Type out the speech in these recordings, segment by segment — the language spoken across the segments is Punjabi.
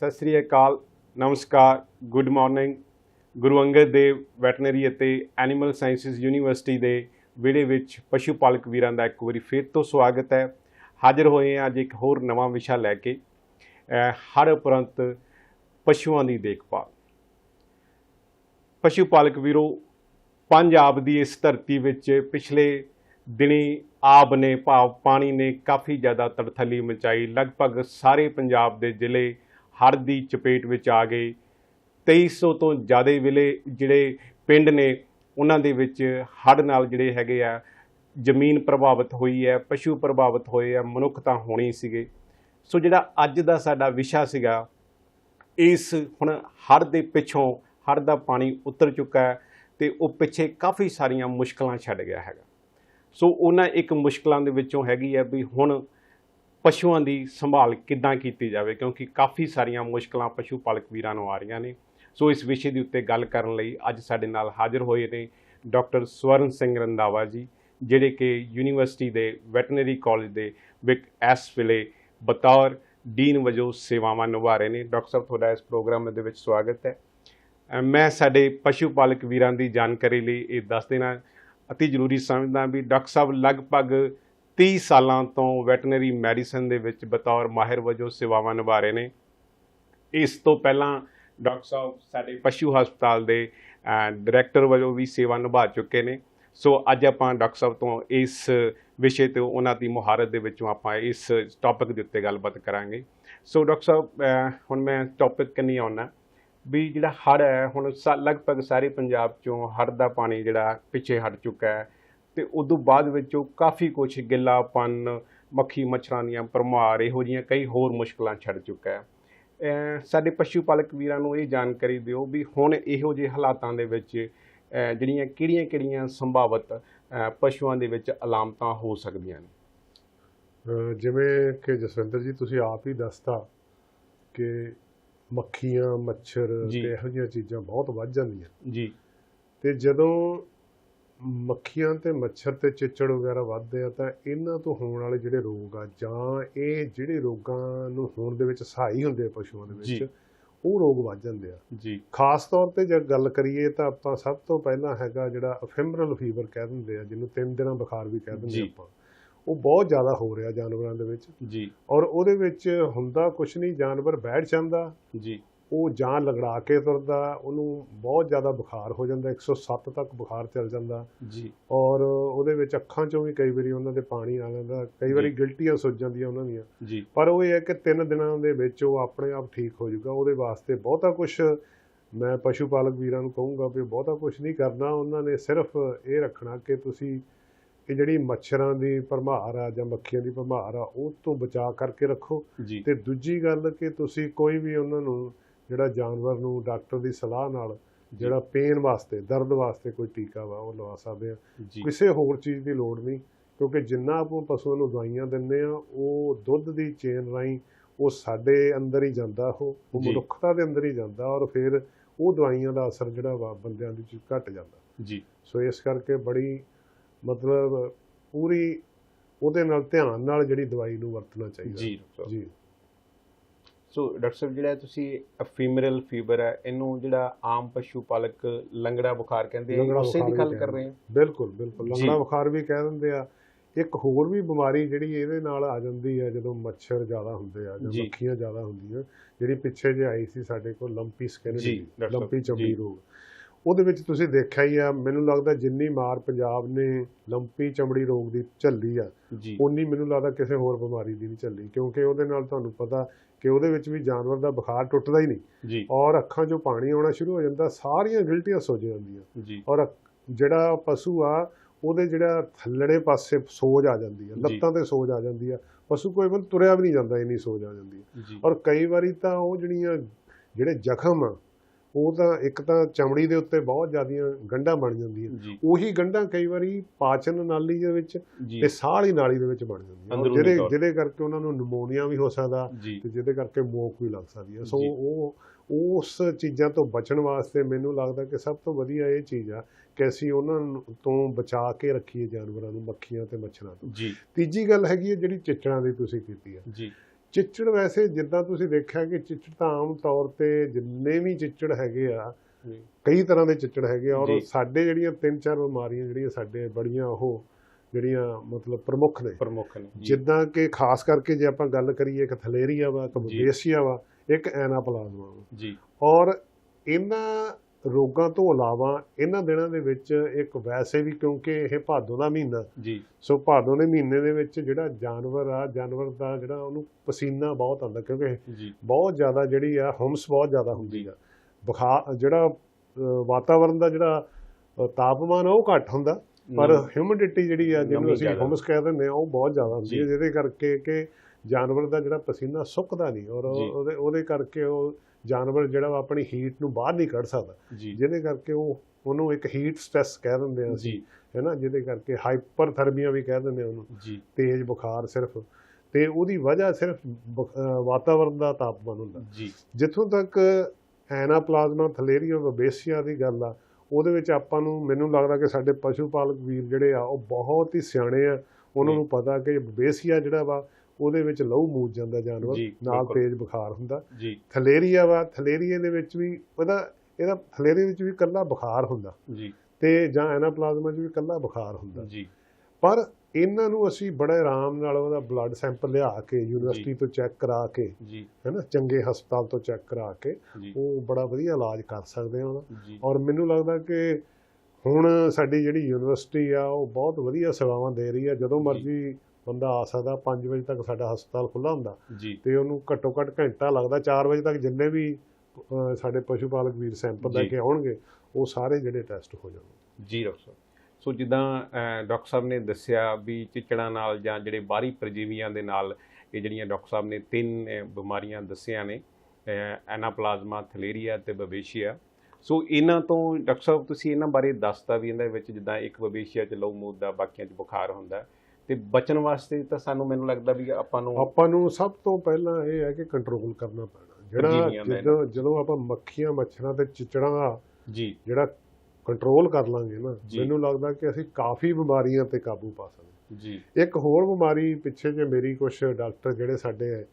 ਸਤਿ ਸ੍ਰੀ ਅਕਾਲ, ਨਮਸਕਾਰ, good morning. Guru Angad Dev veterinary ਅਤੇ ਐਨੀਮਲ ਸਾਇੰਸਿਸ ਯੂਨੀਵਰਸਿਟੀ ਦੇ ਵਿੜੇ ਵਿੱਚ ਪਸ਼ੂ ਪਾਲਕ ਵੀਰਾਂ ਦਾ ਇੱਕ ਵਾਰੀ ਫਿਰ ਤੋਂ ਸਵਾਗਤ ਹੈ। ਹਾਜ਼ਰ ਹੋਏ ਹਾਂ ਅੱਜ ਇੱਕ ਹੋਰ ਨਵਾਂ ਵਿਸ਼ਾ ਲੈ ਕੇ ਹਰ ਉਪਰੰਤ ਪਸ਼ੂਆਂ ਦੀ ਦੇਖਭਾਲ। ਪਸ਼ੂ ਪਾਲਕ ਵੀਰੋ ਪੰਜਾਬ ਦੀ ਇਸ ਧਰਤੀ ਵਿੱਚ ਪਿਛਲੇ ਦਿਨੀ ਆਬ ਨੇ ਭਾਵ ਪਾਣੀ ਨੇ ਕਾਫੀ ਜ਼ਿਆਦਾ ਤੜਥਲੀ ਮਚਾਈ। ਲਗਭਗ ਸਾਰੇ ਪੰਜਾਬ ਦੇ ਜ਼ਿਲ੍ਹੇ ਹੜ੍ਹ ਦੀ ਚਪੇਟ ਵਿੱਚ ਆ ਗਏ। 2300 ਤੋਂ ਜ਼ਿਆਦਾ ਵਿਲੇ ਜਿਹੜੇ ਪਿੰਡ ਨੇ, ਉਹਨਾਂ ਦੇ ਵਿੱਚ ਹੜ੍ਹ ਨਾਲ ਜਿਹੜੇ ਹੈਗੇ ਆ, ਜ਼ਮੀਨ ਪ੍ਰਭਾਵਿਤ ਹੋਈ ਹੈ, ਪਸ਼ੂ ਪ੍ਰਭਾਵਿਤ ਹੋਏ ਆ, ਮਨੁੱਖ ਤਾਂ ਹੋਣੀ ਸੀਗੇ। ਸੋ ਜਿਹੜਾ ਅੱਜ ਦਾ ਸਾਡਾ ਵਿਸ਼ਾ ਸੀਗਾ, ਇਸ ਹੁਣ ਹੜ੍ਹ ਦੇ ਪਿੱਛੋਂ ਹੜ੍ਹ ਦਾ ਪਾਣੀ ਉਤਰ ਚੁੱਕਾ ਹੈ ਤੇ ਉਹ ਪਿੱਛੇ ਕਾਫੀ ਸਾਰੀਆਂ ਮੁਸ਼ਕਲਾਂ ਛੱਡ ਗਿਆ ਹੈਗਾ। ਸੋ ਉਹਨਾਂ ਇੱਕ ਮੁਸ਼ਕਲਾਂ ਦੇ ਵਿੱਚੋਂ ਹੈਗੀ ਹੈ ਵੀ ਹੁਣ ਪਸ਼ੂਆਂ ਦੀ ਸੰਭਾਲ ਕਿੱਦਾਂ ਕੀਤੀ ਜਾਵੇ? ਕਿਉਂਕਿ ਕਾਫੀ ਸਾਰੀਆਂ ਮੁਸ਼ਕਲਾਂ ਪਸ਼ੂ ਪਾਲਕ ਵੀਰਾਂ ਨੂੰ ਆ ਰਹੀਆਂ ਨੇ। ਸੋ ਇਸ ਵਿਸ਼ੇ ਦੇ ਉੱਤੇ ਗੱਲ ਕਰਨ ਲਈ ਅੱਜ ਸਾਡੇ ਨਾਲ ਹਾਜ਼ਰ ਹੋਏ ਨੇ ਡਾਕਟਰ ਸਵਰਨ ਸਿੰਘ ਰੰਦਾਵਾ ਜੀ, ਜਿਹੜੇ ਕਿ ਯੂਨੀਵਰਸਿਟੀ ਦੇ ਵੈਟਰਨਰੀ ਕਾਲਜ ਦੇ ਵਿਕ ਇਸ ਵੇਲੇ ਬਤੌਰ ਡੀਨ ਵਜੋਂ ਸੇਵਾਵਾਂ ਨਿਭਾ ਰਹੇ ਨੇ। ਡਾਕਟਰ ਸਾਹਿਬ, ਤੁਹਾਡਾ ਇਸ ਪ੍ਰੋਗਰਾਮ ਦੇ ਵਿੱਚ ਸਵਾਗਤ ਹੈ। ਮੈਂ ਸਾਡੇ ਪਸ਼ੂ ਪਾਲਕ ਵੀਰਾਂ ਦੀ ਜਾਣਕਾਰੀ ਲਈ ਇਹ ਦੱਸ ਦੇਣਾ ਅਤੀ ਜ਼ਰੂਰੀ ਸਮਝਦਾ ਵੀ ਡਾਕਟਰ ਸਾਹਿਬ, ਲਗਭਗ 30 ਸਾਲਾਂ ਤੋਂ ਵੈਟਰਨਰੀ ਮੈਡੀਸਨ ਦੇ ਵਿੱਚ ਬਤੌਰ ਮਾਹਿਰ ਵਜੋਂ ਸੇਵਾਵਾਂ ਨਿਭਾ ਰਹੇ ਨੇ। ਇਸ ਤੋਂ ਪਹਿਲਾਂ ਡਾਕਟਰ ਸਾਹਿਬ ਸਾਡੇ ਪਸ਼ੂ ਹਸਪਤਾਲ ਦੇ ਡਾਇਰੈਕਟਰ ਵਜੋਂ ਵੀ ਸੇਵਾ ਨਿਭਾ ਚੁੱਕੇ ਨੇ। ਸੋ ਅੱਜ ਆਪਾਂ ਡਾਕਟਰ ਸਾਹਿਬ ਤੋਂ ਇਸ ਵਿਸ਼ੇ ਤੇ ਉਹਨਾਂ ਦੀ ਮੁਹਾਰਤ ਦੇ ਵਿੱਚੋਂ ਆਪਾਂ ਇਸ ਟੌਪਿਕ ਦੇ ਉੱਤੇ ਗੱਲਬਾਤ ਕਰਾਂਗੇ। ਸੋ ਡਾਕਟਰ ਸਾਹਿਬ ਹੁਣ ਮੈਂ ਟੌਪਿਕ ਕੰਨੀ ਆਉਣਾ ਵੀ ਜਿਹੜਾ ਹੜ੍ਹ ਹੈ, ਹੁਣ ਸਾ- ਲਗਭਗ ਸਾਰੇ ਪੰਜਾਬ ਚੋਂ ਹੜ੍ਹ ਦਾ ਪਾਣੀ ਜਿਹੜਾ ਪਿੱਛੇ ਹਟ ਚੁੱਕਾ ਹੈ। ਤੇ ਉਦੋਂ ਬਾਅਦ ਵਿੱਚੋਂ ਕਾਫੀ ਕੁਝ ਗਿੱਲਾਪਨ ਮੱਖੀ ਮੱਛਰਾਂ ਦੀਆਂ ਭਰਮਾਰ ਇਹੋ ਜਿਹੀਆਂ ਕਈ ਹੋਰ ਮੁਸ਼ਕਲਾਂ ਛੱਡ ਚੁੱਕਾ ਹੈ। ਸਾਡੇ ਪਸ਼ੂ ਪਾਲਕ ਵੀਰਾਂ ਨੂੰ ਇਹ ਜਾਣਕਾਰੀ ਦਿਓ ਵੀ ਹੁਣ ਇਹੋ ਜਿਹੇ ਹਾਲਾਤਾਂ ਦੇ ਵਿੱਚ ਜਿਹੜੀਆਂ ਕਿਹੜੀਆਂ-ਕਿਹੜੀਆਂ ਸੰਭਾਵਿਤ ਪਸ਼ੂਆਂ ਦੇ ਵਿੱਚ ਅਲਾਮਤਾਂ ਹੋ ਸਕਦੀਆਂ ਨੇ? ਜਿਵੇਂ ਕਿ ਜਸਵਿੰਦਰ ਜੀ ਤੁਸੀਂ ਆਪ ਹੀ ਦੱਸਤਾ ਕਿ ਮੱਖੀਆਂ ਮੱਛਰ। ਤੇ ਇਹੋ ਜਿਹੀਆਂ ਚੀਜ਼ਾਂ ਬਹੁਤ ਵੱਧ ਜਾਂਦੀਆਂ। ਜੀ। ਤੇ ਜਦੋਂ ਮੱਖੀਆਂ ਤੇ ਮੱਛਰ ਤੇ ਚਿੱਚੜ ਵਗੈਰਾ ਵੱਧਦੇ ਆ ਤਾਂ ਇਹਨਾਂ ਤੋਂ ਹੋਣ ਵਾਲੇ ਜਿਹੜੇ ਰੋਗ ਆ ਜਾਂ ਇਹ ਜਿਹੜੇ ਰੋਗਾਂ ਨੂੰ ਹੋਣ ਦੇ ਵਿੱਚ ਸਹਾਈ ਹੁੰਦੇ ਆ ਪਸ਼ੂਆਂ ਦੇ। ਵਿੱਚ ਉਹ ਰੋਗ ਵੱਧ ਜਾਂਦੇ ਆ। ਜੀ। ਖਾਸ ਤੌਰ ਤੇ ਜੇ ਗੱਲ ਕਰੀਏ ਤਾਂ ਆਪਾਂ ਸਭ ਤੋਂ ਪਹਿਲਾਂ ਹੈਗਾ ਜਿਹੜਾ ਅਫਿਮਰਲ ਫੀਵਰ ਕਹਿ ਦਿੰਦੇ ਆ ਜਿਹਨੂੰ ਤਿੰਨ ਦਿਨਾਂ ਬੁਖਾਰ ਵੀ ਕਹਿ ਦਿੰਦੇ। ਆਪਾਂ। ਉਹ ਬਹੁਤ ਜ਼ਿਆਦਾ ਹੋ ਰਿਹਾ ਜਾਨਵਰਾਂ ਦੇ ਵਿੱਚ ਜੀ। ਔਰ ਉਹਦੇ ਵਿੱਚ ਹੁੰਦਾ ਕੁਛ ਨਹੀਂ ਜਾਨਵਰ ਬੈਠ ਜਾਂਦਾ। ਜੀ। ਉਹ ਜਾਂ ਲਗੜਾ ਕੇ ਤੁਰਦਾ ਉਹਨੂੰ ਬਹੁਤ ਜ਼ਿਆਦਾ ਬੁਖਾਰ ਹੋ ਜਾਂਦਾ 107 ਤੱਕ ਬੁਖਾਰ ਚੱਲ ਜਾਂਦਾ। ਜੀ। ਔਰ ਉਹਦੇ ਵਿੱਚ ਅੱਖਾਂ ਚੋਂ ਵੀ ਕਈ ਵਾਰੀ ਉਹਨਾਂ ਦੇ ਪਾਣੀ ਆ ਜਾਂਦਾ ਕਈ ਵਾਰੀ। ਗਿਲਟੀਆਂ ਸੁੱਜ ਜਾਂਦੀਆਂ ਉਹਨਾਂ ਦੀਆਂ। ਜੀ। ਪਰ ਉਹ ਇਹ ਹੈ ਕਿ ਤਿੰਨ ਦਿਨਾਂ ਦੇ ਵਿੱਚ ਉਹ ਆਪਣੇ ਆਪ ਠੀਕ ਹੋ ਜਾਊਗਾ ਉਹਦੇ ਵਾਸਤੇ ਬਹੁਤਾ ਕੁਝ ਮੈਂ ਪਸ਼ੂ ਪਾਲਕ ਵੀਰਾਂ ਨੂੰ ਕਹੂੰਗਾ ਵੀ ਬਹੁਤਾ ਕੁਝ ਨਹੀਂ ਕਰਨਾ ਉਹਨਾਂ ਨੇ ਸਿਰਫ ਇਹ ਰੱਖਣਾ ਕਿ ਤੁਸੀਂ ਇਹ ਜਿਹੜੀ ਮੱਛਰਾਂ ਦੀ ਭਰਮਾਰ ਆ ਜਾਂ ਮੱਖੀਆਂ ਦੀ ਭਰਮਾਰ ਆ ਉਹ ਤੋਂ ਬਚਾ ਕਰਕੇ ਰੱਖੋ। ਤੇ ਦੂਜੀ ਗੱਲ ਕਿ ਤੁਸੀਂ ਕੋਈ ਵੀ ਉਹਨਾਂ ਨੂੰ ਜਿਹੜਾ ਜਾਨਵਰ ਨੂੰ ਡਾਕਟਰ ਦੀ ਸਲਾਹ ਨਾਲ ਜਿਹੜਾ ਪੇਨ ਵਾਸਤੇ ਦਰਦ ਵਾਸਤੇ ਕੋਈ ਟੀਕਾ ਵਾ ਉਹ ਲਵਾ ਸਕਦੇ ਆ। ਕਿਸੇ ਹੋਰ ਚੀਜ਼ ਦੀ ਲੋੜ ਨਹੀਂ ਕਿਉਂਕਿ ਜਿੰਨਾ ਆਪਾਂ ਪਸ਼ੂਆਂ ਨੂੰ ਦਵਾਈਆਂ ਦਿੰਦੇ ਆ ਉਹ ਦੁੱਧ ਦੀ ਚੇਨ ਰਾਹੀਂ ਉਹ ਸਾਡੇ ਅੰਦਰ ਹੀ ਜਾਂਦਾ ਉਹ। ਮਨੁੱਖਤਾ ਦੇ ਅੰਦਰ ਹੀ ਜਾਂਦਾ ਔਰ ਫਿਰ ਉਹ ਦਵਾਈਆਂ ਦਾ ਅਸਰ ਜਿਹੜਾ ਵਾ ਬੰਦਿਆਂ ਦੇ ਵਿੱਚ ਘਟ ਜਾਂਦਾ। ਜੀ। ਸੋ ਇਸ ਕਰਕੇ ਬੜੀ ਮਤਲਬ ਪੂਰੀ ਉਹਦੇ ਨਾਲ ਧਿਆਨ ਨਾਲ ਜਿਹੜੀ ਦਵਾਈ ਨੂੰ ਵਰਤਣਾ ਚਾਹੀਦਾ। ਜੀ। ਜੀ। ਸੋ ਡਾਕਟਰ ਸਾਹਿਬ ਜਿਹੜਾ ਤੁਸੀਂ ਫੀਮੇਲ ਫੀਵਰ ਹੈ ਇਹਨੂੰ ਜਿਹੜਾ ਆਮ ਪਸ਼ੂ ਪਾਲਕ ਲੰਗੜਾ ਬੁਖਾਰ ਕਹਿੰਦੇ ਆ ਉਸੇ ਦੀ ਗੱਲ ਕਰ ਰਹੇ ਹਾਂ ਬਿਲਕੁਲ ਬਿਲਕੁਲ। ਲੰਗੜਾ ਬੁਖਾਰ ਵੀ ਕਹਿ ਦਿੰਦੇ ਆ ਇੱਕ ਹੋਰ ਵੀ ਬਿਮਾਰੀ ਜਿਹੜੀ ਇਹਦੇ ਨਾਲ ਆ ਜਾਂਦੀ ਹੈ ਜਦੋਂ ਮੱਛਰ ਜ਼ਿਆਦਾ ਹੁੰਦੇ ਆ ਜਾਂ। ਮੱਖੀਆਂ ਜ਼ਿਆਦਾ ਹੁੰਦੀਆਂ ਜਿਹੜੀ ਪਿੱਛੇ ਜੇ ਆਈ ਸੀ ਸਾਡੇ ਕੋਲ ਲੰਪੀ ਸਕਿਨ ਲੰਪੀ। ਚਮੜੀ ਰੋਗ ਉਹਦੇ ਵਿੱਚ ਤੁਸੀਂ ਦੇਖਿਆ ਹੀ ਆ ਮੈਨੂੰ ਲੱਗਦਾ ਜਿੰਨੀ ਮਾਰ ਪੰਜਾਬ ਨੇ ਲੰਪੀ ਚਮੜੀ ਰੋਗ ਦੀ ਝੱਲੀ ਆ ਉਨੀ ਮੈਨੂੰ ਲੱਗਦਾ ਕਿਸੇ ਹੋਰ ਬਿਮਾਰੀ ਦੀ ਨਹੀਂ ਝੱਲੀ ਕਿਉਂਕਿ ਉਹਦੇ ਨਾਲ ਤੁਹਾਨੂੰ ਪਤਾ ਕਿ ਉਹਦੇ ਵਿੱਚ ਵੀ ਜਾਨਵਰ ਦਾ ਬੁਖਾਰ ਟੁੱਟਦਾ ਹੀ ਨਹੀਂ। ਔਰ ਅੱਖਾਂ 'ਚੋਂ ਪਾਣੀ ਆਉਣਾ ਸ਼ੁਰੂ ਹੋ ਜਾਂਦਾ ਸਾਰੀਆਂ ਗਿਲਟੀਆਂ ਸੁੱਜ ਜਾਂਦੀਆਂ। ਔਰ ਜਿਹੜਾ ਪਸ਼ੂ ਆ ਉਹਦੇ ਜਿਹੜਾ ਥੱਲੜੇ ਪਾਸੇ ਸੋਜ ਆ ਜਾਂਦੀ ਆ। ਲੱਤਾਂ ਤੇ ਸੋਜ ਆ ਜਾਂਦੀ ਆ ਪਸ਼ੂ ਕੋਈ ਬੰਦ ਤੁਰਿਆ ਵੀ ਨਹੀਂ ਜਾਂਦਾ ਇੰਨੀ ਸੋਜ ਆ ਜਾਂਦੀ ਔਰ ਕਈ ਵਾਰੀ ਤਾਂ ਉਹ ਜਿਹੜੀਆਂ ਜਿਹੜੇ ਜ਼ਖਮ ਆ ਉਹ ਤਾਂ ਇੱਕ ਤਾਂ ਚਮੜੀ ਦੇ ਉੱਤੇ ਬਹੁਤ ਜ਼ਿਆਦੀਆਂ ਗੰਢਾਂ ਬਣ ਜਾਂਦੀਆਂ। ਉਹੀ ਗੰਢਾਂ ਕਈ ਵਾਰੀ ਪਾਚਨ ਨਾਲੀ ਦੇ ਵਿੱਚ ਤੇ ਸਾਹ ਵਾਲੀ ਨਾਲੀ ਦੇ ਵਿੱਚ ਬਣ ਜਾਂਦੀਆਂ। ਤੌਰ। ਜਿਹਦੇ ਕਰਕੇ ਉਹਨਾਂ ਨੂੰ ਨਮੋਨੀਆ ਵੀ ਹੋ ਸਕਦਾ ਤੇ ਜਿਹਦੇ ਕਰਕੇ ਮੋਕ ਵੀ ਲੱਗ ਸਕਦੀ ਹੈ ਸੋ। ਉਹ ਉਸ ਚੀਜ਼ਾਂ ਤੋਂ ਬਚਣ ਵਾਸਤੇ ਮੈਨੂੰ ਲੱਗਦਾ ਕਿ ਸਭ ਤੋਂ ਵਧੀਆ ਇਹ ਚੀਜ਼ ਆ ਕਿ ਅਸੀਂ ਉਹਨਾਂ ਤੋਂ ਬਚਾ ਕੇ ਰੱਖੀਏ ਜਾਨਵਰਾਂ ਨੂੰ ਮੱਖੀਆਂ ਤੇ ਮੱਛਰਾਂ ਤੋਂ। ਤੀਜੀ ਗੱਲ ਹੈਗੀ ਹੈ ਜਿਹੜੀ ਚਿੱਚੜਾਂ ਦੀ ਤੁਸੀਂ ਕੀਤੀ ਜੀ। ਚਿੱਚੜ ਵੈਸੇ ਜਿੱਦਾਂ ਤੁਸੀਂ ਦੇਖਿਆ ਕਿ ਚਿੱਚੜ ਤਾਂ ਆਮ ਤੌਰ ਤੇ ਜਿੰਨੇ ਵੀ ਚਿੱਚੜ ਹੈਗੇ ਆ ਕਈ ਤਰ੍ਹਾਂ ਦੇ ਚਿੱਚੜ ਹੈਗੇ ਆ ਔਰ। ਸਾਡੇ ਜਿਹੜੀਆਂ ਤਿੰਨ ਚਾਰ ਬਿਮਾਰੀਆਂ ਜਿਹੜੀਆਂ ਸਾਡੇ ਬੜੀਆਂ ਉਹ ਜਿਹੜੀਆਂ ਮਤਲਬ ਪ੍ਰਮੁੱਖ ਨੇ। ਪ੍ਰਮੁੱਖ ਨੇ ਜਿੱਦਾਂ ਕਿ ਖਾਸ ਕਰਕੇ ਜੇ ਆਪਾਂ ਗੱਲ ਕਰੀਏ ਇੱਕ ਥਲੇਰੀਆ ਵਾ ਇੱਕ। ਬਵੇਸੀਆ ਵਾ ਇੱਕ ਐਨਾਪਲਾਜ਼ਮਾ ਵਾ। ਜੀ। ਔਰ ਇਹਨਾਂ ਰੋਗਾਂ ਤੋਂ ਇਲਾਵਾ ਇਹਨਾਂ ਦਿਨਾਂ ਦੇ ਵਿੱਚ ਇੱਕ ਵੈਸੇ ਵੀ ਕਿਉਂਕਿ ਇਹ ਭਾਦੋ ਦਾ ਮਹੀਨਾ ਜੀ। ਸੋ ਭਾਦੋ ਦੇ ਮਹੀਨੇ ਦੇ ਵਿੱਚ ਜਿਹੜਾ ਜਾਨਵਰ ਆ ਜਾਨਵਰ ਦਾ ਜਿਹੜਾ ਉਹਨੂੰ ਪਸੀਨਾ ਬਹੁਤ ਆਉਂਦਾ ਕਿਉਂਕਿ ਬਹੁਤ ਜ਼ਿਆਦਾ ਜਿਹੜੀ ਆ ਹਮਸ ਬਹੁਤ ਜ਼ਿਆਦਾ ਹੁੰਦੀ। ਆ। ਬੁਖਾਰ ਜਿਹੜਾ ਅ, ਵਾਤਾਵਰਣ ਦਾ ਜਿਹੜਾ ਤਾਪਮਾਨ ਉਹ ਘੱਟ ਹੁੰਦਾ। ਪਰ ਹਿਊਮਿਡਿਟੀ ਜਿਹੜੀ ਆ ਜਿਹਨੂੰ ਅਸੀਂ। ਹਮਸ ਕਹਿ ਦਿੰਦੇ ਆ ਉਹ ਬਹੁਤ ਜ਼ਿਆਦਾ ਹੁੰਦੀ। ਹੈ ਜਿਹਦੇ ਕਰਕੇ ਕਿ ਜਾਨਵਰ ਦਾ ਜਿਹੜਾ ਪਸੀਨਾ ਸੁੱਕਦਾ ਨਹੀਂ ਔਰ। ਉਹਦੇ ਉਹਦੇ ਕਰਕੇ ਉਹ ਜਾਨਵਰ ਜਿਹੜਾ ਆਪਣੀ ਹੀਟ ਨੂੰ ਬਾਹਰ ਨਹੀਂ ਕੱਢ ਸਕਦਾ। ਜਿਹਦੇ ਕਰਕੇ ਉਹ ਉਹਨੂੰ ਇੱਕ ਹੀਟ ਸਟ੍ਰੈਸ ਕਹਿ ਦਿੰਦੇ ਆ ਅਸੀਂ ਹੈਨਾ ਜਿਹਦੇ ਕਰਕੇ ਹਾਈਪਰਥਰਮੀਆ ਵੀ ਕਹਿ ਦਿੰਦੇ ਆ ਉਹਨੂੰ। ਤੇਜ਼ ਬੁਖਾਰ ਸਿਰਫ। ਤੇ ਉਹਦੀ ਵਜ੍ਹਾ ਸਿਰਫ ਵਾਤਾਵਰਣ ਦਾ ਤਾਪਮਾਨ ਹੁੰਦਾ। ਜਿੱਥੋਂ ਤੱਕ ਐਨਾਪਲਾਜ਼ਮਾ ਥਲੇਰੀਆ ਵਬੇਸੀਆ ਦੀ ਗੱਲ ਆ ਉਹਦੇ ਵਿੱਚ ਆਪਾਂ ਨੂੰ ਮੈਨੂੰ ਲੱਗਦਾ ਕਿ ਸਾਡੇ ਪਸ਼ੂ ਪਾਲਕ ਵੀਰ ਜਿਹੜੇ ਆ ਉਹ ਬਹੁਤ ਹੀ ਸਿਆਣੇ ਆ। ਉਹਨਾਂ। ਨੂੰ ਪਤਾ ਕਿ ਵਬੇਸੀਆ ਜਿਹੜਾ ਵਾ ਉਹਦੇ ਵਿੱਚ ਲਹੂ ਮੂਜ ਜਾਂਦਾ ਜਾਨਵਰ ਨਾਲ। ਤੇਜ਼ ਬੁਖਾਰ ਹੁੰਦਾ। ਥਲੇਰੀਆ ਵਾ ਥਲੇਰੀਏ ਦੇ ਵਿੱਚ ਵੀ ਉਹਦਾ ਇਹਦਾ ਥਲੇਰੀਏ ਵਿੱਚ ਵੀ ਇਕੱਲਾ ਬੁਖਾਰ ਹੁੰਦਾ। ਜੀ। ਤੇ ਜਾਂ ਐਨਾਪਲਾਜ਼ਮਾ 'ਚ ਵੀ ਇਕੱਲਾ ਬੁਖਾਰ ਹੁੰਦਾ। ਜੀ। ਪਰ ਇਹਨਾਂ ਨੂੰ ਅਸੀਂ ਬੜੇ ਆਰਾਮ ਨਾਲ ਉਹਦਾ ਬਲੱਡ ਸੈਂਪਲ ਲਿਆ ਕੇ ਯੂਨੀਵਰਸਿਟੀ ਤੋਂ ਚੈੱਕ ਕਰਾ ਕੇ ਜੀ। ਹੈਨਾ ਚੰਗੇ ਹਸਪਤਾਲ ਤੋਂ ਚੈੱਕ ਕਰਾ ਕੇ ਉਹ ਬੜਾ ਵਧੀਆ ਇਲਾਜ ਕਰ ਸਕਦੇ ਜੀ। ਔਰ ਮੈਨੂੰ ਲੱਗਦਾ ਕਿ ਹੁਣ ਸਾਡੀ ਜਿਹੜੀ ਯੂਨੀਵਰਸਿਟੀ ਆ ਉਹ ਬਹੁਤ ਵਧੀਆ ਸੇਵਾਵਾਂ ਦੇ ਰਹੀ ਆ। ਜਦੋਂ ਮਰਜ਼ੀ ਬੰਦਾ ਆ ਸਕਦਾ 5 ਵਜੇ ਤੱਕ ਸਾਡਾ ਹਸਪਤਾਲ ਖੁੱਲਾ ਹੁੰਦਾ ਤੇ ਉਹਨੂੰ ਘੱਟੋ ਘੱਟ ਘੰਟਾ ਲੱਗਦਾ। 4 ਵਜੇ ਤੱਕ ਜਿੰਨੇ ਵੀ ਸਾਡੇ ਪਸ਼ੂ ਪਾਲਕ ਵੀਰ ਸੈਂਪਲ ਲੈ। ਕੇ ਆਉਣਗੇ ਉਹ ਸਾਰੇ ਜਿਹੜੇ ਟੈਸਟ ਹੋ ਜਾਣਗੇ। ਜੀ ਡਾਕਟਰ ਸੋ ਜਿੱਦਾਂ ਡਾਕਟਰ ਸਾਹਿਬ ਨੇ ਦੱਸਿਆ ਵੀ ਚਿਚੜਾਂ ਨਾਲ ਜਾਂ ਜਿਹੜੇ ਬਾਹਰੀ ਪ੍ਰਜੀਵੀਆਂ ਦੇ ਨਾਲ ਇਹ ਜਿਹੜੀਆਂ ਡਾਕਟਰ ਸਾਹਿਬ ਨੇ ਤਿੰਨ ਬਿਮਾਰੀਆਂ ਦੱਸੀਆਂ ਨੇ ਐਨਾਪਲਾਜ਼ਮਾ ਥਲੇਰੀਆ ਤੇ ਬਵੇਸ਼ੀਆ। ਸੋ ਇਹਨਾਂ ਤੋਂ ਡਾਕਟਰ ਸਾਹਿਬ ਤੁਸੀਂ ਇਹਨਾਂ ਬਾਰੇ ਦੱਸਤਾ ਵੀ ਇਹਨਾਂ ਵਿੱਚ ਜਿੱਦਾਂ ਇੱਕ ਬਵੇਸ਼ੀਆ ਚ ਲਹੂ ਮੂਦ ਦਾ ਬਾਕੀਆਂ ਚ ਬੁਖਾਰ ਹੁੰਦਾ। ਤੇ ਬਚਣ ਵਾਸਤੇ ਤਾਂ ਸਾਨੂੰ ਮੈਨੂੰ ਲੱਗਦਾ ਵੀ ਆਪਾਂ ਨੂੰ ਆਪਾਂ ਨੂੰ ਸਭ ਤੋਂ ਪਹਿਲਾਂ ਇਹ ਹੈ ਕਿ ਕੰਟਰੋਲ ਕਰਨਾ ਪੈਣਾ। ਜਿਹੜਾ ਜਦੋਂ ਜਦੋਂ ਆਪਾਂ ਮੱਖੀਆਂ ਮੱਛਰਾਂ ਤੇ ਚਿਚੜਾਂ ਦਾ ਜੀ। ਜਿਹੜਾ ਕੰਟਰੋਲ ਕਰ ਲਾਂਗੇ ਨਾ। ਮੈਨੂੰ ਲੱਗਦਾ ਕਿ ਅਸੀਂ ਕਾਫੀ ਬਿਮਾਰੀਆਂ ਤੇ ਕਾਬੂ ਪਾ ਸਕਦੇ। ਜੀ। ਇੱਕ ਹੋਰ ਬਿਮਾਰੀ ਪਿੱਛੇ ਜੇ ਮੇਰੀ ਕੁਝ ਡਾਕਟਰ ਜਿਹੜੇ ਸਾਡੇ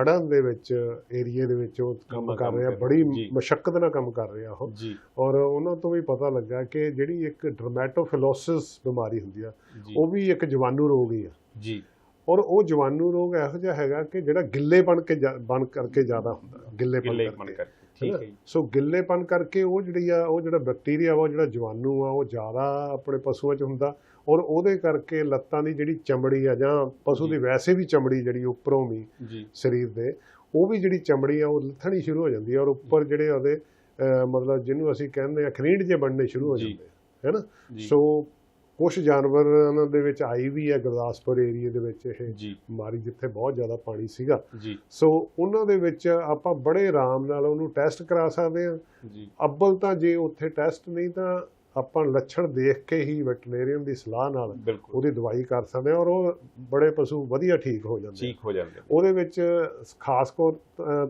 ਹੜ੍ਹਾਂ ਦੇ ਵਿੱਚ ਏਰੀਏ ਦੇ ਵਿੱਚ ਉਹ ਕੰਮ ਕਰ ਰਹੇ ਬੜੀ ਜੀ। ਮਸ਼ੱਕਤ ਨਾਲ ਕੰਮ ਕਰ ਰਹੇ ਉਹ। ਜੀ। ਔਰ ਉਹਨਾਂ ਤੋਂ ਵੀ ਪਤਾ ਲੱਗਾ ਕਿ ਜਿਹੜੀ ਇੱਕ ਡਰਮੈਟੋਫਿਲੋਸਿਸ ਬਿਮਾਰੀ ਹੁੰਦੀ ਆ ਉਹ ਵੀ ਇੱਕ ਜਵਾਨੂ ਰੋਗ ਹੀ ਆ। ਜੀ। ਔਰ ਉਹ ਜਵਾਨੂ ਰੋਗ ਇਹੋ ਜਿਹਾ ਹੈਗਾ ਕਿ ਜਿਹੜਾ ਗਿੱਲੇ ਬਣ ਕੇ ਬਣ ਕਰਕੇ ਜ਼ਿਆਦਾ ਹੁੰਦਾ ਗਿੱਲੇਪਨ ਗਿੱਲੇ ਕਰਕੇ। ਠੀਕ ਹੈ। ਸੋ ਗਿੱਲੇਪਨ ਕਰਕੇ ਉਹ ਜਿਹੜੀ ਆ ਉਹ ਜਿਹੜਾ ਬੈਕਟੀਰੀਆ ਵਾ ਉਹ ਜਿਹੜਾ ਜਵਾਨੂ ਆ ਉਹ ਜ਼ਿਆਦਾ ਆਪਣੇ ਪਸ਼ੂਆਂ 'ਚ ਹੁੰਦਾ ਔਰ ਉਹਦੇ ਕਰਕੇ ਲੱਤਾਂ ਦੀ ਜਿਹੜੀ ਚਮੜੀ ਆ ਜਾਂ ਪਸ਼ੂ ਦੀ। ਵੈਸੇ ਵੀ ਚਮੜੀ ਜਿਹੜੀ ਉੱਪਰੋਂ ਵੀ ਸਰੀਰ ਦੇ ਉਹ ਵੀ ਜਿਹੜੀ ਚਮੜੀ ਆ ਉਹ ਲੱਥਣੀ ਸ਼ੁਰੂ ਹੋ ਜਾਂਦੀ ਆ ਔਰ ਉੱਪਰ ਜਿਹੜੇ ਉਹਦੇ ਮਤਲਬ ਜਿਹਨੂੰ ਅਸੀਂ ਕਹਿੰਦੇ ਆ ਖਰੀਂਡ ਜੇ ਬਣਨੇ ਸ਼ੁਰੂ ਹੋ। ਜਾਂਦੇ ਆ ਹੈਨਾ ਜੀ ਸੋ ਕੁਝ ਜਾਨਵਰਾਂ ਦੇ ਵਿੱਚ ਆਈ ਵੀ ਹੈ ਗੁਰਦਾਸਪੁਰ ਏਰੀਏ ਦੇ ਵਿੱਚ ਇਹ ਬਿਮਾਰੀ ਜਿੱਥੇ ਬਹੁਤ ਜ਼ਿਆਦਾ ਪਾਣੀ ਸੀਗਾ। ਸੋ ਉਹਨਾਂ ਦੇ ਵਿੱਚ ਆਪਾਂ ਬੜੇ ਆਰਾਮ ਨਾਲ ਉਹਨੂੰ ਟੈਸਟ ਕਰਾ ਸਕਦੇ ਹਾਂ। ਜੀ। ਅੱਬਲ ਤਾਂ ਜੇ ਉੱਥੇ ਟੈਸਟ ਨਹੀਂ ਤਾਂ ਆਪਾਂ ਲੱਛਣ ਦੇਖ ਕੇ ਹੀ ਵੈਟਰਨੇਰੀਅਨ ਦੀ ਸਲਾਹ ਨਾਲ ਉਹਦੀ ਦਵਾਈ ਕਰ ਸਕਦੇ ਹਾਂ ਔਰ ਉਹ ਬੜੇ ਪਸ਼ੂ ਵਧੀਆ ਠੀਕ ਹੋ ਜਾਂਦੇ। ਠੀਕ ਹੋ ਜਾਂਦੇ। ਉਹਦੇ ਵਿੱਚ ਖਾਸ ਕੋ-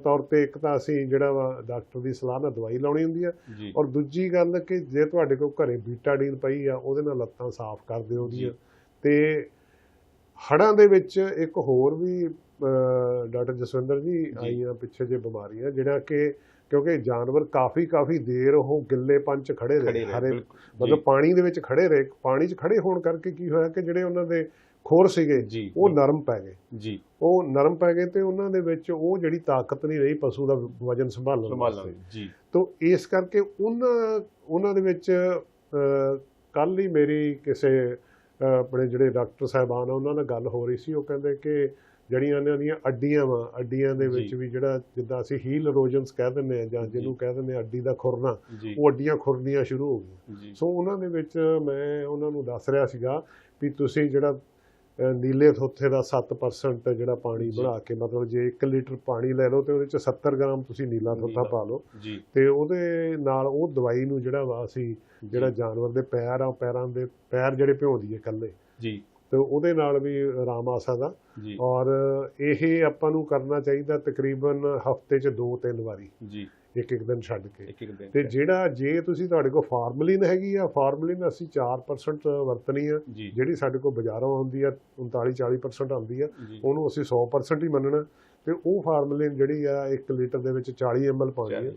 ਤੌਰ ਤੇ ਇੱਕ ਤਾਂ ਅਸੀਂ ਜਿਹੜਾ ਵਾ ਡਾਕਟਰ ਦੀ ਸਲਾਹ ਨਾਲ ਦਵਾਈ ਲਾਉਣੀ ਹੁੰਦੀ ਜੀ ਔਰ ਦੂਜੀ ਗੱਲ ਕਿ ਜੇ ਤੁਹਾਡੇ ਕੋਲ ਘਰੇ ਬੀਟਾਡੀਨ ਪਈ ਆ ਉਹਦੇ ਨਾਲ ਲੱਤਾਂ ਸਾਫ਼ ਕਰ ਦਿਓ ਉਹਦੀਆਂ। ਤੇ ਹੜਾਂ ਦੇ ਵਿੱਚ ਇੱਕ ਹੋਰ ਵੀ ਡਾਕਟਰ ਜਸਵਿੰਦਰ ਜੀ। ਆਈਆਂ ਪਿੱਛੇ ਜੇ ਬਿਮਾਰੀਆਂ ਜਿਹੜਾ ਕਿ ਕਿਉਂਕਿ ਜਾਨਵਰ ਕਾਫੀ ਕਾਫੀ ਦੇਰ ਉਹ ਗਿੱਲੇਪਨ ਚ ਖੜੇ ਰਹੇ ਹਰੇ ਮਤਲਬ ਪਾਣੀ ਦੇ ਵਿੱਚ ਖੜੇ ਰਹੇ ਪਾਣੀ 'ਚ ਖੜੇ ਹੋਣ ਕਰਕੇ ਕੀ ਹੋਇਆ ਕਿ ਜਿਹੜੇ ਉਹਨਾਂ ਦੇ ਖੋਰ ਸੀਗੇ ਉਹ ਨਰਮ ਪੈ ਗਏ। ਜੀ। ਉਹ ਨਰਮ ਪੈ ਗਏ ਤੇ ਉਹਨਾਂ ਦੇ ਵਿੱਚ ਉਹ ਜਿਹੜੀ ਤਾਕਤ ਨਹੀਂ ਰਹੀ ਪਸ਼ੂ ਦਾ ਵਜਨ ਸੰਭਾਲਣ ਵਾਸਤੇ। ਜੀ। ਤੋ ਇਸ ਕਰਕੇ ਉਹਨਾਂ ਉਹਨਾਂ ਦੇ ਵਿੱਚ ਕੱਲ ਹੀ ਮੇਰੀ ਕਿਸੇ ਆਪਣੇ ਜਿਹੜੇ ਡਾਕਟਰ ਸਾਹਿਬਾਨ ਆ ਉਹਨਾਂ ਨਾਲ ਗੱਲ ਹੋ ਰਹੀ ਸੀ। ਉਹ ਕਹਿੰਦੇ ਕਿ ਜਿਹੜੀਆਂ ਇਹਨਾਂ ਦੀਆਂ ਅੱਡੀਆਂ ਵਾ ਅੱਡੀਆਂ ਦੇ ਵਿੱਚ। ਵੀ ਜਿਹੜਾ ਜਿੱਦਾਂ ਅਸੀਂ ਹੀਲ ਇਰੋਜਨਸ ਕਹਿ ਦਿੰਦੇ ਆ ਜਾਂ। ਜਿਹਨੂੰ ਕਹਿ ਦਿੰਦੇ ਆ ਅੱਡੀ ਦਾ ਖੁਰਨਾ ਉਹ ਅੱਡੀਆਂ ਖੁਰਨੀਆਂ ਸ਼ੁਰੂ ਹੋ ਗਈਆਂ ਸੋ ਉਹਨਾਂ ਦੇ ਵਿੱਚ ਮੈਂ ਉਹਨਾਂ ਨੂੰ ਦੱਸ ਰਿਹਾ ਸੀਗਾ ਵੀ ਤੁਸੀਂ ਜਿਹੜਾ ਨੀਲੇ ਥੋਥੇ ਦਾ 7% ਜਿਹੜਾ ਪਾਣੀ। ਬਣਾ ਕੇ ਮਤਲਬ ਜੇ 1 ਲੀਟਰ ਪਾਣੀ ਲੈ ਲਓ ਤੇ ਉਹਦੇ ਚ 70 ਗ੍ਰਾਮ ਤੁਸੀਂ ਨੀਲਾ ਥੋਥਾ। ਪਾ ਲਓ ਤੇ ਉਹਦੇ ਨਾਲ ਉਹ ਦਵਾਈ ਨੂੰ ਜਿਹੜਾ ਵਾ ਅਸੀਂ ਜਿਹੜਾ ਜਾਨਵਰ ਦੇ ਪੈਰ ਆ ਪੈਰਾਂ ਦੇ ਪੈਰ ਜਿਹੜੇ ਭਿਉਂਦੀ ਹੈ ਇਕੱਲੇ ਜੀ ਤੇ ਉਹਦੇ ਨਾਲ ਵੀ ਆਰਾਮ ਆ ਸਕਦਾ। ਔਰ ਇਹ ਆਪਾਂ ਨੂੰ ਕਰਨਾ ਚਾਹੀਦਾ ਤਕਰੀਬਨ ਹਫ਼ਤੇ 'ਚ ਦੋ ਤਿੰਨ ਵਾਰੀ। ਜੀ। ਇੱਕ ਇੱਕ ਦਿਨ ਛੱਡ ਕੇ। ਤੇ। ਜਿਹੜਾ ਜੇ ਤੁਸੀਂ ਤੁਹਾਡੇ ਕੋਲ ਫਾਰਮਲਿਨ ਹੈਗੀ ਆ ਫਾਰਮਲਿਨ ਅਸੀਂ 4% ਵਰਤਣੀ ਆ। ਜਿਹੜੀ ਸਾਡੇ ਕੋਲ ਬਾਜ਼ਾਰੋਂ ਆਉਂਦੀ ਆ 39 40% ਆਉਂਦੀ ਆ। ਉਹਨੂੰ ਅਸੀਂ 100% ਹੀ ਮੰਨਣਾ। ਤੇ ਉਹ ਫਾਰਮਲਿਨ ਜਿਹੜੀ ਆ 1 ਲੀਟਰ ਦੇ ਵਿੱਚ 40 ml ਪਾਉਣੀ ਆ।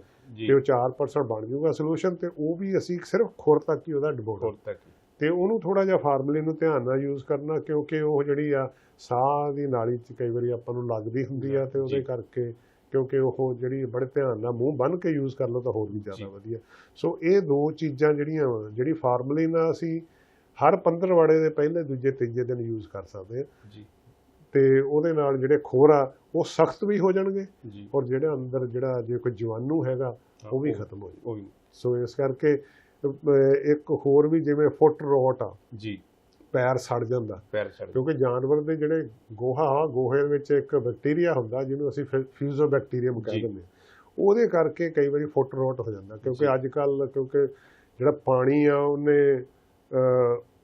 ਤੇ ਉਹ 4% ਬਣ ਜਾਊਗਾ ਸੋਲੂਸ਼ਨ ਤੇ ਉਹ ਵੀ ਅਸੀਂ ਸਿਰਫ ਖੁਰ ਤੱਕ ਹੀ ਉਹਦਾ ਡਿਬੋਣਾ ਹੋਰ ਤੱਕ ਤੇ ਉਹਨੂੰ ਥੋੜਾ ਜਿਹਾ ਫਾਰਮੂਲੇ ਨੂੰ ਧਿਆਨ ਨਾਲ ਯੂਜ਼ ਕਰਨਾ ਕਿਉਂਕਿ ਉਹ ਜਿਹੜੀ ਆ ਸਾਹ ਦੀ ਨਾਲੀ 'ਚ ਕਈ ਵਾਰੀ ਆਪਾਂ ਨੂੰ ਲੱਗਦੀ ਹੁੰਦੀ ਆ ਤੇ ਉਹਦੇ। ਕਰਕੇ ਕਿਉਂਕਿ ਉਹ ਜਿਹੜੀ ਬੜੇ ਧਿਆਨ ਨਾਲ ਮੂੰਹ ਬੰਨ ਕੇ ਯੂਜ਼ ਕਰ ਲਓ ਤਾਂ ਹੋਰ ਵੀ। ਜ਼ਿਆਦਾ ਵਧੀਆ। ਸੋ ਇਹ ਦੋ ਚੀਜ਼ਾਂ ਜਿਹੜੀਆਂ ਵਾ, ਜਿਹੜੀ ਫਾਰਮੂਲੇ ਨਾਲ ਅਸੀਂ ਹਰ 15 ਵਾੜੇ ਦੇ ਪਹਿਲੇ ਦੂਜੇ ਤੀਜੇ ਦਿਨ ਯੂਜ਼ ਕਰ ਸਕਦੇ ਆ। ਜੀ। ਤੇ ਉਹਦੇ ਨਾਲ ਜਿਹੜੇ ਖੋਰ ਆ ਉਹ ਸਖਤ ਵੀ ਹੋ ਜਾਣਗੇ ਔਰ ਜਿਹੜੇ ਅੰਦਰ ਜਿਹੜਾ ਜੇ ਕੋਈ ਜੀਵਾਣੂ ਹੈਗਾ ਉਹ ਵੀ ਖਤਮ ਹੋ ਜਾਊ। ਸੋ ਇਸ ਕਰਕੇ ਇੱਕ ਹੋਰ ਵੀ ਜਿਵੇਂ ਫੁੱਟ ਰੋਟ ਆ ਜੀ ਪੈਰ ਸੜ ਜਾਂਦਾ ਪੈਰ ਛੱਡ ਕਿਉਂਕਿ ਜਾਨਵਰ ਦੇ ਜਿਹੜੇ ਗੋਹਾ ਗੋਹੇ ਵਿੱਚ ਇੱਕ ਬੈਕਟੀਰੀਆ ਹੁੰਦਾ ਜਿਹਨੂੰ ਅਸੀਂ ਫਿਊਜ਼ੋਬੈਕਟੀਰੀਅਮ ਕਹਿ ਜੀ। ਦਿੰਦੇ ਹਾਂ ਉਹਦੇ ਕਰਕੇ ਕਈ ਵਾਰੀ ਫੁੱਟ ਰੋਟ ਹੋ ਜਾਂਦਾ। ਕਿਉਂਕਿ ਅੱਜ ਕੱਲ ਕਿਉਂਕਿ ਜਿਹੜਾ ਪਾਣੀ ਆ ਉਹਨੇ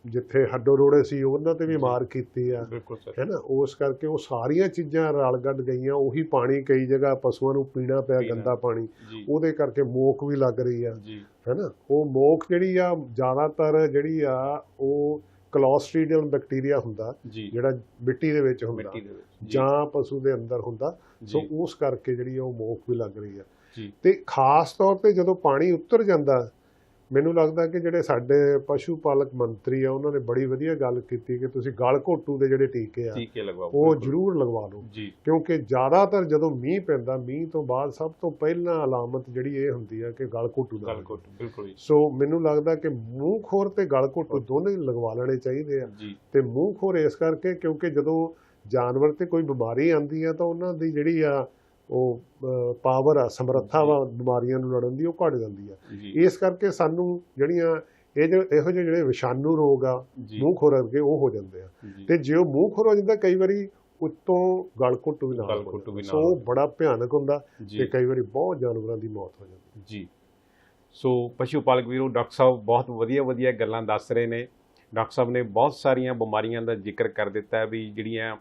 ਜਿੱਥੇ ਹੱਡੋ ਰੋੜੇ ਸੀ ਉਹਨਾਂ ਤੇ ਵੀ। ਮਾਰ ਕੀਤੀ ਆ। ਬਿਲਕੁਲ ਸਰ। ਹੈ ਨਾ ਉਸ ਕਰਕੇ ਉਹ ਸਾਰੀਆਂ ਚੀਜ਼ਾਂ ਰਲ ਗੱਡ ਗਈਆਂ। ਉਹੀ ਪਾਣੀ ਕਈ ਜਗ੍ਹਾ ਪਸ਼ੂਆਂ ਨੂੰ ਪੀਣਾ ਪਿਆ। ਗੰਦਾ ਪਾਣੀ। ਉਹਦੇ ਕਰਕੇ ਮੋਕ ਵੀ ਲੱਗ ਰਹੀ ਆ। ਹੈਨਾ? ਉਹ ਮੋਕ ਜਿਹੜੀ ਆ ਜ਼ਿਆਦਾਤਰ ਜਿਹੜੀ ਆ ਉਹ ਕਲੋਸਟ੍ਰੀਡੀਅਮ ਬੈਕਟੀਰੀਆ ਹੁੰਦਾ ਜਿਹੜਾ ਮਿੱਟੀ ਦੇ ਵਿੱਚ ਹੁੰਦਾ। ਜੀ, ਪਸ਼ੂ ਦੇ ਅੰਦਰ ਹੁੰਦਾ। ਸੋ ਉਸ ਕਰਕੇ ਜਿਹੜੀ ਉਹ ਮੋਕ ਵੀ ਲੱਗ ਰਹੀ ਆ। ਤੇ ਖਾਸ ਤੌਰ ਤੇ ਜਦੋਂ ਪਾਣੀ ਉੱਤਰ ਜਾਂਦਾ ਮੈਨੂੰ ਲੱਗਦਾ ਕਿ ਜਿਹੜੇ ਸਾਡੇ ਪਸ਼ੂ ਪਾਲਕ ਮੰਤਰੀ ਆ ਉਹਨਾਂ ਨੇ ਬੜੀ ਵਧੀਆ ਗੱਲ ਕੀਤੀ ਕਿ ਤੁਸੀਂ ਗਲ ਘੋਟੂ ਦੇ ਜਿਹੜੇ ਟੀਕੇ ਆ ਟੀਕੇ ਲਗਵਾਓ ਉਹ। ਜ਼ਰੂਰ ਲਗਵਾ ਲਓ ਕਿਉਂਕਿ ਜ਼ਿਆਦਾਤਰ ਜਦੋਂ ਮੀਂਹ ਪੈਂਦਾ ਮੀਂਹ ਤੋਂ ਬਾਅਦ ਸਭ ਤੋਂ ਪਹਿਲਾਂ ਅਲਾਮਤ ਜਿਹੜੀ ਇਹ ਹੁੰਦੀ ਆ ਕਿ ਗਲ ਘੋਟੂ ਦਾ ਗੱਲ ਬਿਲਕੁਲ ਸੋ ਮੈਨੂੰ ਲੱਗਦਾ ਕਿ ਮੂੰਹ ਖੋਰ ਤੇ ਗਲ ਘੋਟੂ ਦੋਨੇ ਲਗਵਾ ਲੈਣੇ ਚਾਹੀਦੇ ਆ। ਤੇ ਮੂੰਹ ਖੋਰ ਇਸ ਕਰਕੇ ਕਿਉਂਕਿ ਜਦੋਂ ਜਾਨਵਰ ਤੇ ਕੋਈ ਬਿਮਾਰੀ ਆਂਦੀ ਆ ਤਾਂ ਉਹਨਾਂ ਦੀ ਜਿਹੜੀ ਆ ਉਹ ਪਾਵਰ ਆ ਸਮਰੱਥਾ ਵਾ ਬਿਮਾਰੀਆਂ ਨੂੰ ਲੜਨ ਦੀ ਉਹ ਘਟ ਜਾਂਦੀ ਆ। ਇਸ ਕਰਕੇ ਸਾਨੂੰ ਜਿਹੜੀਆਂ ਇਹ ਜੋ ਇਹੋ ਜਿਹੇ ਜਿਹੜੇ ਵਿਸ਼ਾਣੂ ਰੋਗ ਆ ਮੂੰਹ ਖੋਰ ਵਰਗੇ ਉਹ ਹੋ ਜਾਂਦੇ ਆ। ਤੇ ਜੇ ਉਹ ਮੂੰਹ ਖੋਰ ਹੋ ਜਾਂਦਾ ਕਈ ਵਾਰੀ ਉੱਤੋਂ ਗਲ ਘੁੱਟੂ ਵੀ ਨਾਲ ਗਲ ਹੋ ਘੁੱਟੂ ਵੀ। ਨਾਲ ਸੋ ਬੜਾ ਭਿਆਨਕ ਹੁੰਦਾ ਤੇ ਕਈ ਵਾਰੀ ਬਹੁਤ ਜਾਨਵਰਾਂ ਦੀ ਮੌਤ ਹੋ ਜਾਂਦੀ। ਜੀ। ਸੋ ਪਸ਼ੂ ਪਾਲਕ ਵੀਰੋ ਡਾਕਟਰ ਸਾਹਿਬ ਬਹੁਤ ਵਧੀਆ ਵਧੀਆ ਗੱਲਾਂ ਦੱਸ ਰਹੇ ਨੇ। ਡਾਕਟਰ ਸਾਹਿਬ ਨੇ ਬਹੁਤ ਸਾਰੀਆਂ ਬਿਮਾਰੀਆਂ ਦਾ ਜ਼ਿਕਰ ਕਰ ਦਿੱਤਾ ਵੀ ਜਿਹੜੀਆਂ